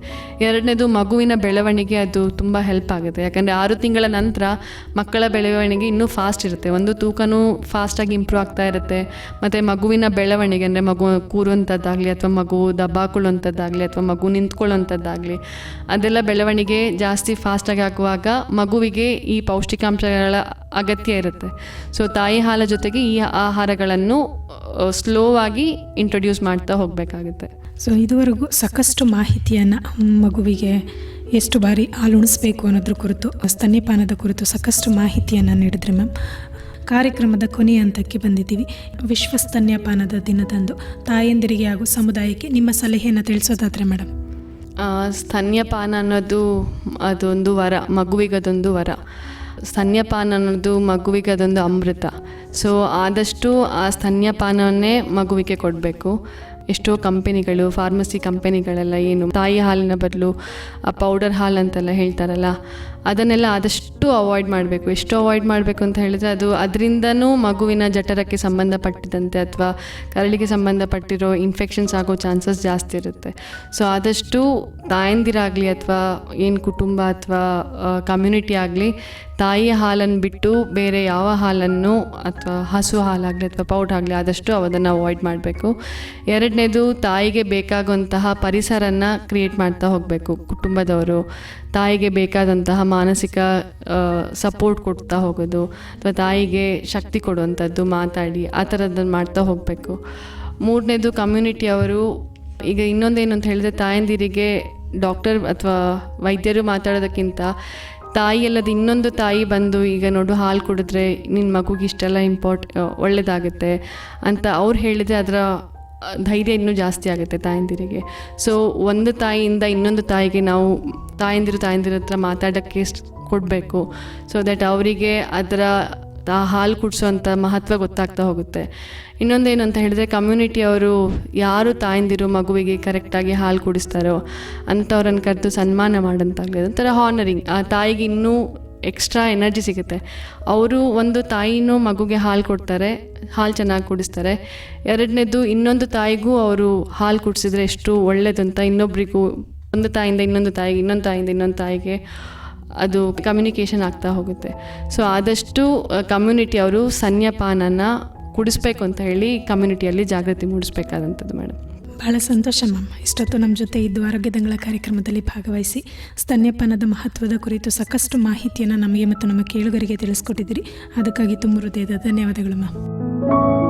ಎರಡನೇದು ಮಗುವಿನ ಬೆಳವಣಿಗೆ ಅದು ತುಂಬ ಹೆಲ್ಪ್ ಆಗುತ್ತೆ. ಯಾಕಂದರೆ ಆರು ತಿಂಗಳ ನಂತರ ಮಕ್ಕಳ ಬೆಳವಣಿಗೆ ಇನ್ನೂ ಫಾಸ್ಟ್ ಇರುತ್ತೆ. ಒಂದು ತೂಕನೂ ಫಾಸ್ಟಾಗಿ ಇಂಪ್ರೂವ್ ಆಗ್ತಾ ಇರುತ್ತೆ. ಮತ್ತು ಮಗುವಿನ ಬೆಳವಣಿಗೆ ಅಂದರೆ ಮಗು ಕೂರುವಂಥದ್ದಾಗಲಿ ಅಥವಾ ಮಗು ದಬ್ಬಾಕೊಳ್ಳುವಂಥದ್ದಾಗಲಿ ಅಥವಾ ಮಗು ನಿಂತ್ಕೊಳ್ಳುವಂಥದ್ದಾಗಲಿ ಅದೆಲ್ಲ ಬೆಳವಣಿಗೆ ಜಾಸ್ತಿ ಫಾಸ್ಟಾಗಿ ಆಗುವಾಗ ಮಗುವಿಗೆ ಈ ಪೌಷ್ಟಿಕಾಂಶಗಳ ಅಗತ್ಯ ಇರುತ್ತೆ. ಸೊ ತಾಯಿ ಹಾಲ ಜೊತೆಗೆ ಈ ಆಹಾರಗಳನ್ನು ಸ್ಲೋ ಆಗಿ ಇಂಟ್ರೊಡ್ಯೂಸ್ ಮಾಡ್ತಾ ಹೋಗಬೇಕಾಗುತ್ತೆ. ಸೊ ಇದುವರೆಗೂ ಸಾಕಷ್ಟು ಮಾಹಿತಿಯನ್ನು ಮಗುವಿಗೆ ಎಷ್ಟು ಬಾರಿ ಹಾಲುಣಿಸ್ಬೇಕು ಅನ್ನೋದ್ರ ಕುರಿತು, ಸ್ತನ್ಯಪಾನದ ಕುರಿತು ಸಾಕಷ್ಟು ಮಾಹಿತಿಯನ್ನು ನೀಡಿದ್ರಿ ಮ್ಯಾಮ್. ಕಾರ್ಯಕ್ರಮದ ಕೊನೆಯ ಹಂತಕ್ಕೆ ಬಂದಿದ್ದೀವಿ. ವಿಶ್ವ ಸ್ತನ್ಯಪಾನದ ದಿನದಂದು ತಾಯಂದಿರಿಗೆ ಹಾಗೂ ಸಮುದಾಯಕ್ಕೆ ನಿಮ್ಮ ಸಲಹೆಯನ್ನು ತಿಳಿಸೋದಾದರೆ ಮೇಡಮ್. ಸ್ತನ್ಯಪಾನ ಅನ್ನೋದು ಅದೊಂದು ವರ, ಮಗುವಿಗದೊಂದು ವರ. ಸ್ತನ್ಯಪಾನ ಅನ್ನೋದು ಮಗುವಿಗೆ ಅದೊಂದು ಅಮೃತ. ಸೊ ಆದಷ್ಟು ಆ ಸ್ತನ್ಯಪಾನವನ್ನೇ ಮಗುವಿಗೆ ಕೊಡಬೇಕು. ಎಷ್ಟೋ ಕಂಪೆನಿಗಳು, ಫಾರ್ಮಸಿ ಕಂಪೆನಿಗಳೆಲ್ಲ ಏನು, ತಾಯಿ ಹಾಲಿನ ಬದಲು, ಆ ಪೌಡರ್ ಹಾಲು ಅಂತೆಲ್ಲ ಹೇಳ್ತಾರಲ್ಲ ಅದನ್ನೆಲ್ಲ ಆದಷ್ಟು ಅವಾಯ್ಡ್ ಮಾಡಬೇಕು. ಎಷ್ಟು ಅವಾಯ್ಡ್ ಮಾಡಬೇಕು ಅಂತ ಹೇಳಿದ್ರೆ ಅದು ಅದರಿಂದನೂ ಮಗುವಿನ ಜಠರಕ್ಕೆ ಸಂಬಂಧಪಟ್ಟಿದಂತೆ ಅಥವಾ ಕರಳಿಗೆ ಸಂಬಂಧಪಟ್ಟಿರೋ ಇನ್ಫೆಕ್ಷನ್ಸ್ ಆಗೋ ಚಾನ್ಸಸ್ ಜಾಸ್ತಿ ಇರುತ್ತೆ. ಸೊ ಆದಷ್ಟು ತಾಯಂದಿರಾಗಲಿ ಅಥವಾ ಏನು ಕುಟುಂಬ ಅಥವಾ ಕಮ್ಯುನಿಟಿ ಆಗಲಿ ತಾಯಿಯ ಹಾಲನ್ನು ಬಿಟ್ಟು ಬೇರೆ ಯಾವ ಹಾಲನ್ನು ಅಥವಾ ಹಸು ಹಾಲಾಗಲಿ ಅಥವಾ ಪೌಡ್ ಆಗಲಿ ಆದಷ್ಟು ಅದನ್ನು ಅವಾಯ್ಡ್ ಮಾಡಬೇಕು. ಎರಡನೇದು ತಾಯಿಗೆ ಬೇಕಾಗುವಂತಹ ಪರಿಸರನ ಕ್ರಿಯೇಟ್ ಮಾಡ್ತಾ ಹೋಗಬೇಕು. ಕುಟುಂಬದವರು ತಾಯಿಗೆ ಬೇಕಾದಂತಹ ಮಾನಸಿಕ ಸಪೋರ್ಟ್ ಕೊಡ್ತಾ ಹೋಗೋದು, ಅಥವಾ ತಾಯಿಗೆ ಶಕ್ತಿ ಕೊಡುವಂಥದ್ದು ಮಾತಾಡಿ, ಆ ಥರದ್ದನ್ನು ಮಾಡ್ತಾ ಹೋಗಬೇಕು. ಮೂರನೇದು ಕಮ್ಯುನಿಟಿಯವರು ಈಗ ಇನ್ನೊಂದೇನು ಅಂತ ಹೇಳಿದ್ರೆ ತಾಯಂದಿರಿಗೆ ಡಾಕ್ಟರ್ ಅಥವಾ ವೈದ್ಯರು ಮಾತಾಡೋದಕ್ಕಿಂತ ತಾಯಿ ಅಲ್ಲದ ಇನ್ನೊಂದು ತಾಯಿ ಬಂದು ಈಗ ನೋಡು ಹಾಲು ಕುಡಿದ್ರೆ ನಿನ್ನ ಮಗುಗೆ ಇಷ್ಟೆಲ್ಲ ಇಂಪಾರ್ಟ್ ಒಳ್ಳೆಯದಾಗುತ್ತೆ ಅಂತ ಅವ್ರು ಹೇಳಿದರೆ ಅದರ ಧೈರ್ಯ ಇನ್ನೂ ಜಾಸ್ತಿ ಆಗುತ್ತೆ ತಾಯಂದಿರಿಗೆ. ಸೊ ಒಂದು ತಾಯಿಯಿಂದ ಇನ್ನೊಂದು ತಾಯಿಗೆ ನಾವು ತಾಯಂದಿರು ತಾಯಂದಿರ ಹತ್ರ ಮಾತಾಡೋಕ್ಕೆ ಕೊಡಬೇಕು. ಸೊ ದಟ್ ಅವರಿಗೆ ಅದರ, ಆ ಹಾಲು ಕುಡಿಸೋವಂಥ ಮಹತ್ವ ಗೊತ್ತಾಗ್ತಾ ಹೋಗುತ್ತೆ. ಇನ್ನೊಂದೇನು ಅಂತ ಹೇಳಿದ್ರೆ ಕಮ್ಯುನಿಟಿಯವರು ಯಾರು ತಾಯಂದಿರು ಮಗುವಿಗೆ ಕರೆಕ್ಟಾಗಿ ಹಾಲು ಕುಡಿಸ್ತಾರೋ ಅಂಥವ್ರನ್ನ ಕರೆದು ಸನ್ಮಾನ ಮಾಡೋಂತಾಗಲಿ ಒಂಥರ ಹಾನರಿಂಗ್ ಆ ತಾಯಿಗೆ ಇನ್ನೂ ಎಕ್ಸ್ಟ್ರಾ ಎನರ್ಜಿ ಸಿಗುತ್ತೆ. ಅವರು ಒಂದು ತಾಯಿನೂ ಮಗುಗೆ ಹಾಲು ಕೊಡ್ತಾರೆ, ಹಾಲು ಚೆನ್ನಾಗಿ ಕುಡಿಸ್ತಾರೆ. ಎರಡನೇದು ಇನ್ನೊಂದು ತಾಯಿಗೂ ಅವರು ಹಾಲು ಕುಡಿಸಿದ್ರೆ ಎಷ್ಟು ಒಳ್ಳೇದು ಅಂತ ಇನ್ನೊಬ್ರಿಗೂ ಒಂದು ತಾಯಿಂದ ಇನ್ನೊಂದು ತಾಯಿಗೆ, ಇನ್ನೊಂದು ತಾಯಿಂದ ಇನ್ನೊಂದು ತಾಯಿಗೆ ಅದು ಕಮ್ಯುನಿಕೇಷನ್ ಆಗ್ತಾ ಹೋಗುತ್ತೆ. ಸೊ ಆದಷ್ಟು ಕಮ್ಯುನಿಟಿ ಅವರು ಸನ್ಯಪಾನನ ಕುಡಿಸ್ಬೇಕು ಅಂತ ಹೇಳಿ ಕಮ್ಯುನಿಟಿಯಲ್ಲಿ ಜಾಗೃತಿ ಮೂಡಿಸ್ಬೇಕಾದಂಥದ್ದು ಮೇಡಮ್ ಭಾಳ ಸಂತೋಷ, ಮ್ಯಾಮ್. ಇಷ್ಟೊತ್ತು ನಮ್ಮ ಜೊತೆ ಇದ್ದು ಆರೋಗ್ಯದಂಗಳ ಕಾರ್ಯಕ್ರಮದಲ್ಲಿ ಭಾಗವಹಿಸಿ ಸ್ತನ್ಯಪಾನದ ಮಹತ್ವದ ಕುರಿತು ಸಾಕಷ್ಟು ಮಾಹಿತಿಯನ್ನು ನಮಗೆ ಮತ್ತು ನಮ್ಮ ಕೇಳುಗರಿಗೆ ತಿಳಿಸ್ಕೊಟ್ಟಿದ್ದೀರಿ. ಅದಕ್ಕಾಗಿ ತುಂಬ ಹೃದಯದ ಧನ್ಯವಾದಗಳು, ಮ್ಯಾಮ್.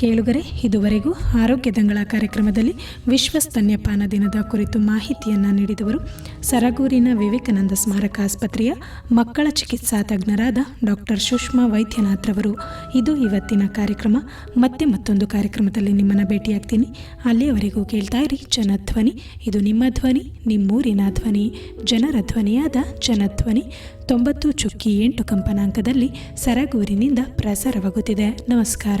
ಕೇಳುಗರೆ, ಇದುವರೆಗೂ ಆರೋಗ್ಯದಂಗಳ ಕಾರ್ಯಕ್ರಮದಲ್ಲಿ ವಿಶ್ವ ಸ್ತನ್ಯಪಾನ ದಿನದ ಕುರಿತು ಮಾಹಿತಿಯನ್ನು ನೀಡಿದವರು ಸರಗೂರಿನ ವಿವೇಕಾನಂದ ಸ್ಮಾರಕ ಆಸ್ಪತ್ರೆಯ ಮಕ್ಕಳ ಚಿಕಿತ್ಸಾ ತಜ್ಞರಾದ ಡಾಕ್ಟರ್ ಸುಷ್ಮಾ ವೈದ್ಯನಾಥ್ ರವರು. ಇದು ಇವತ್ತಿನ ಕಾರ್ಯಕ್ರಮ. ಮತ್ತೆ ಮತ್ತೊಂದು ಕಾರ್ಯಕ್ರಮದಲ್ಲಿ ನಿಮ್ಮನ್ನು ಭೇಟಿಯಾಗ್ತೀನಿ. ಅಲ್ಲಿಯವರೆಗೂ ಕೇಳ್ತಾ ಇರಿ ಜನಧ್ವನಿ ಇದು ನಿಮ್ಮ ಧ್ವನಿ, ನಿಮ್ಮೂರಿನ ಧ್ವನಿ. ಜನರ ಧ್ವನಿಯಾದ ಜನಧ್ವನಿ ತೊಂಬತ್ತು ಚುಕ್ಕಿ ಎಂಟು ಕಂಪನಾಂಕದಲ್ಲಿ ಸರಗೂರಿನಿಂದ ಪ್ರಸಾರವಾಗುತ್ತಿದೆ. ನಮಸ್ಕಾರ.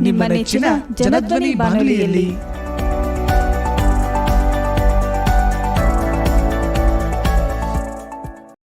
ನಿಮ್ಮ ನೆಚ್ಚಿನ ಜನಧ್ವನಿ ಬಾನುಲಿಯಲ್ಲಿ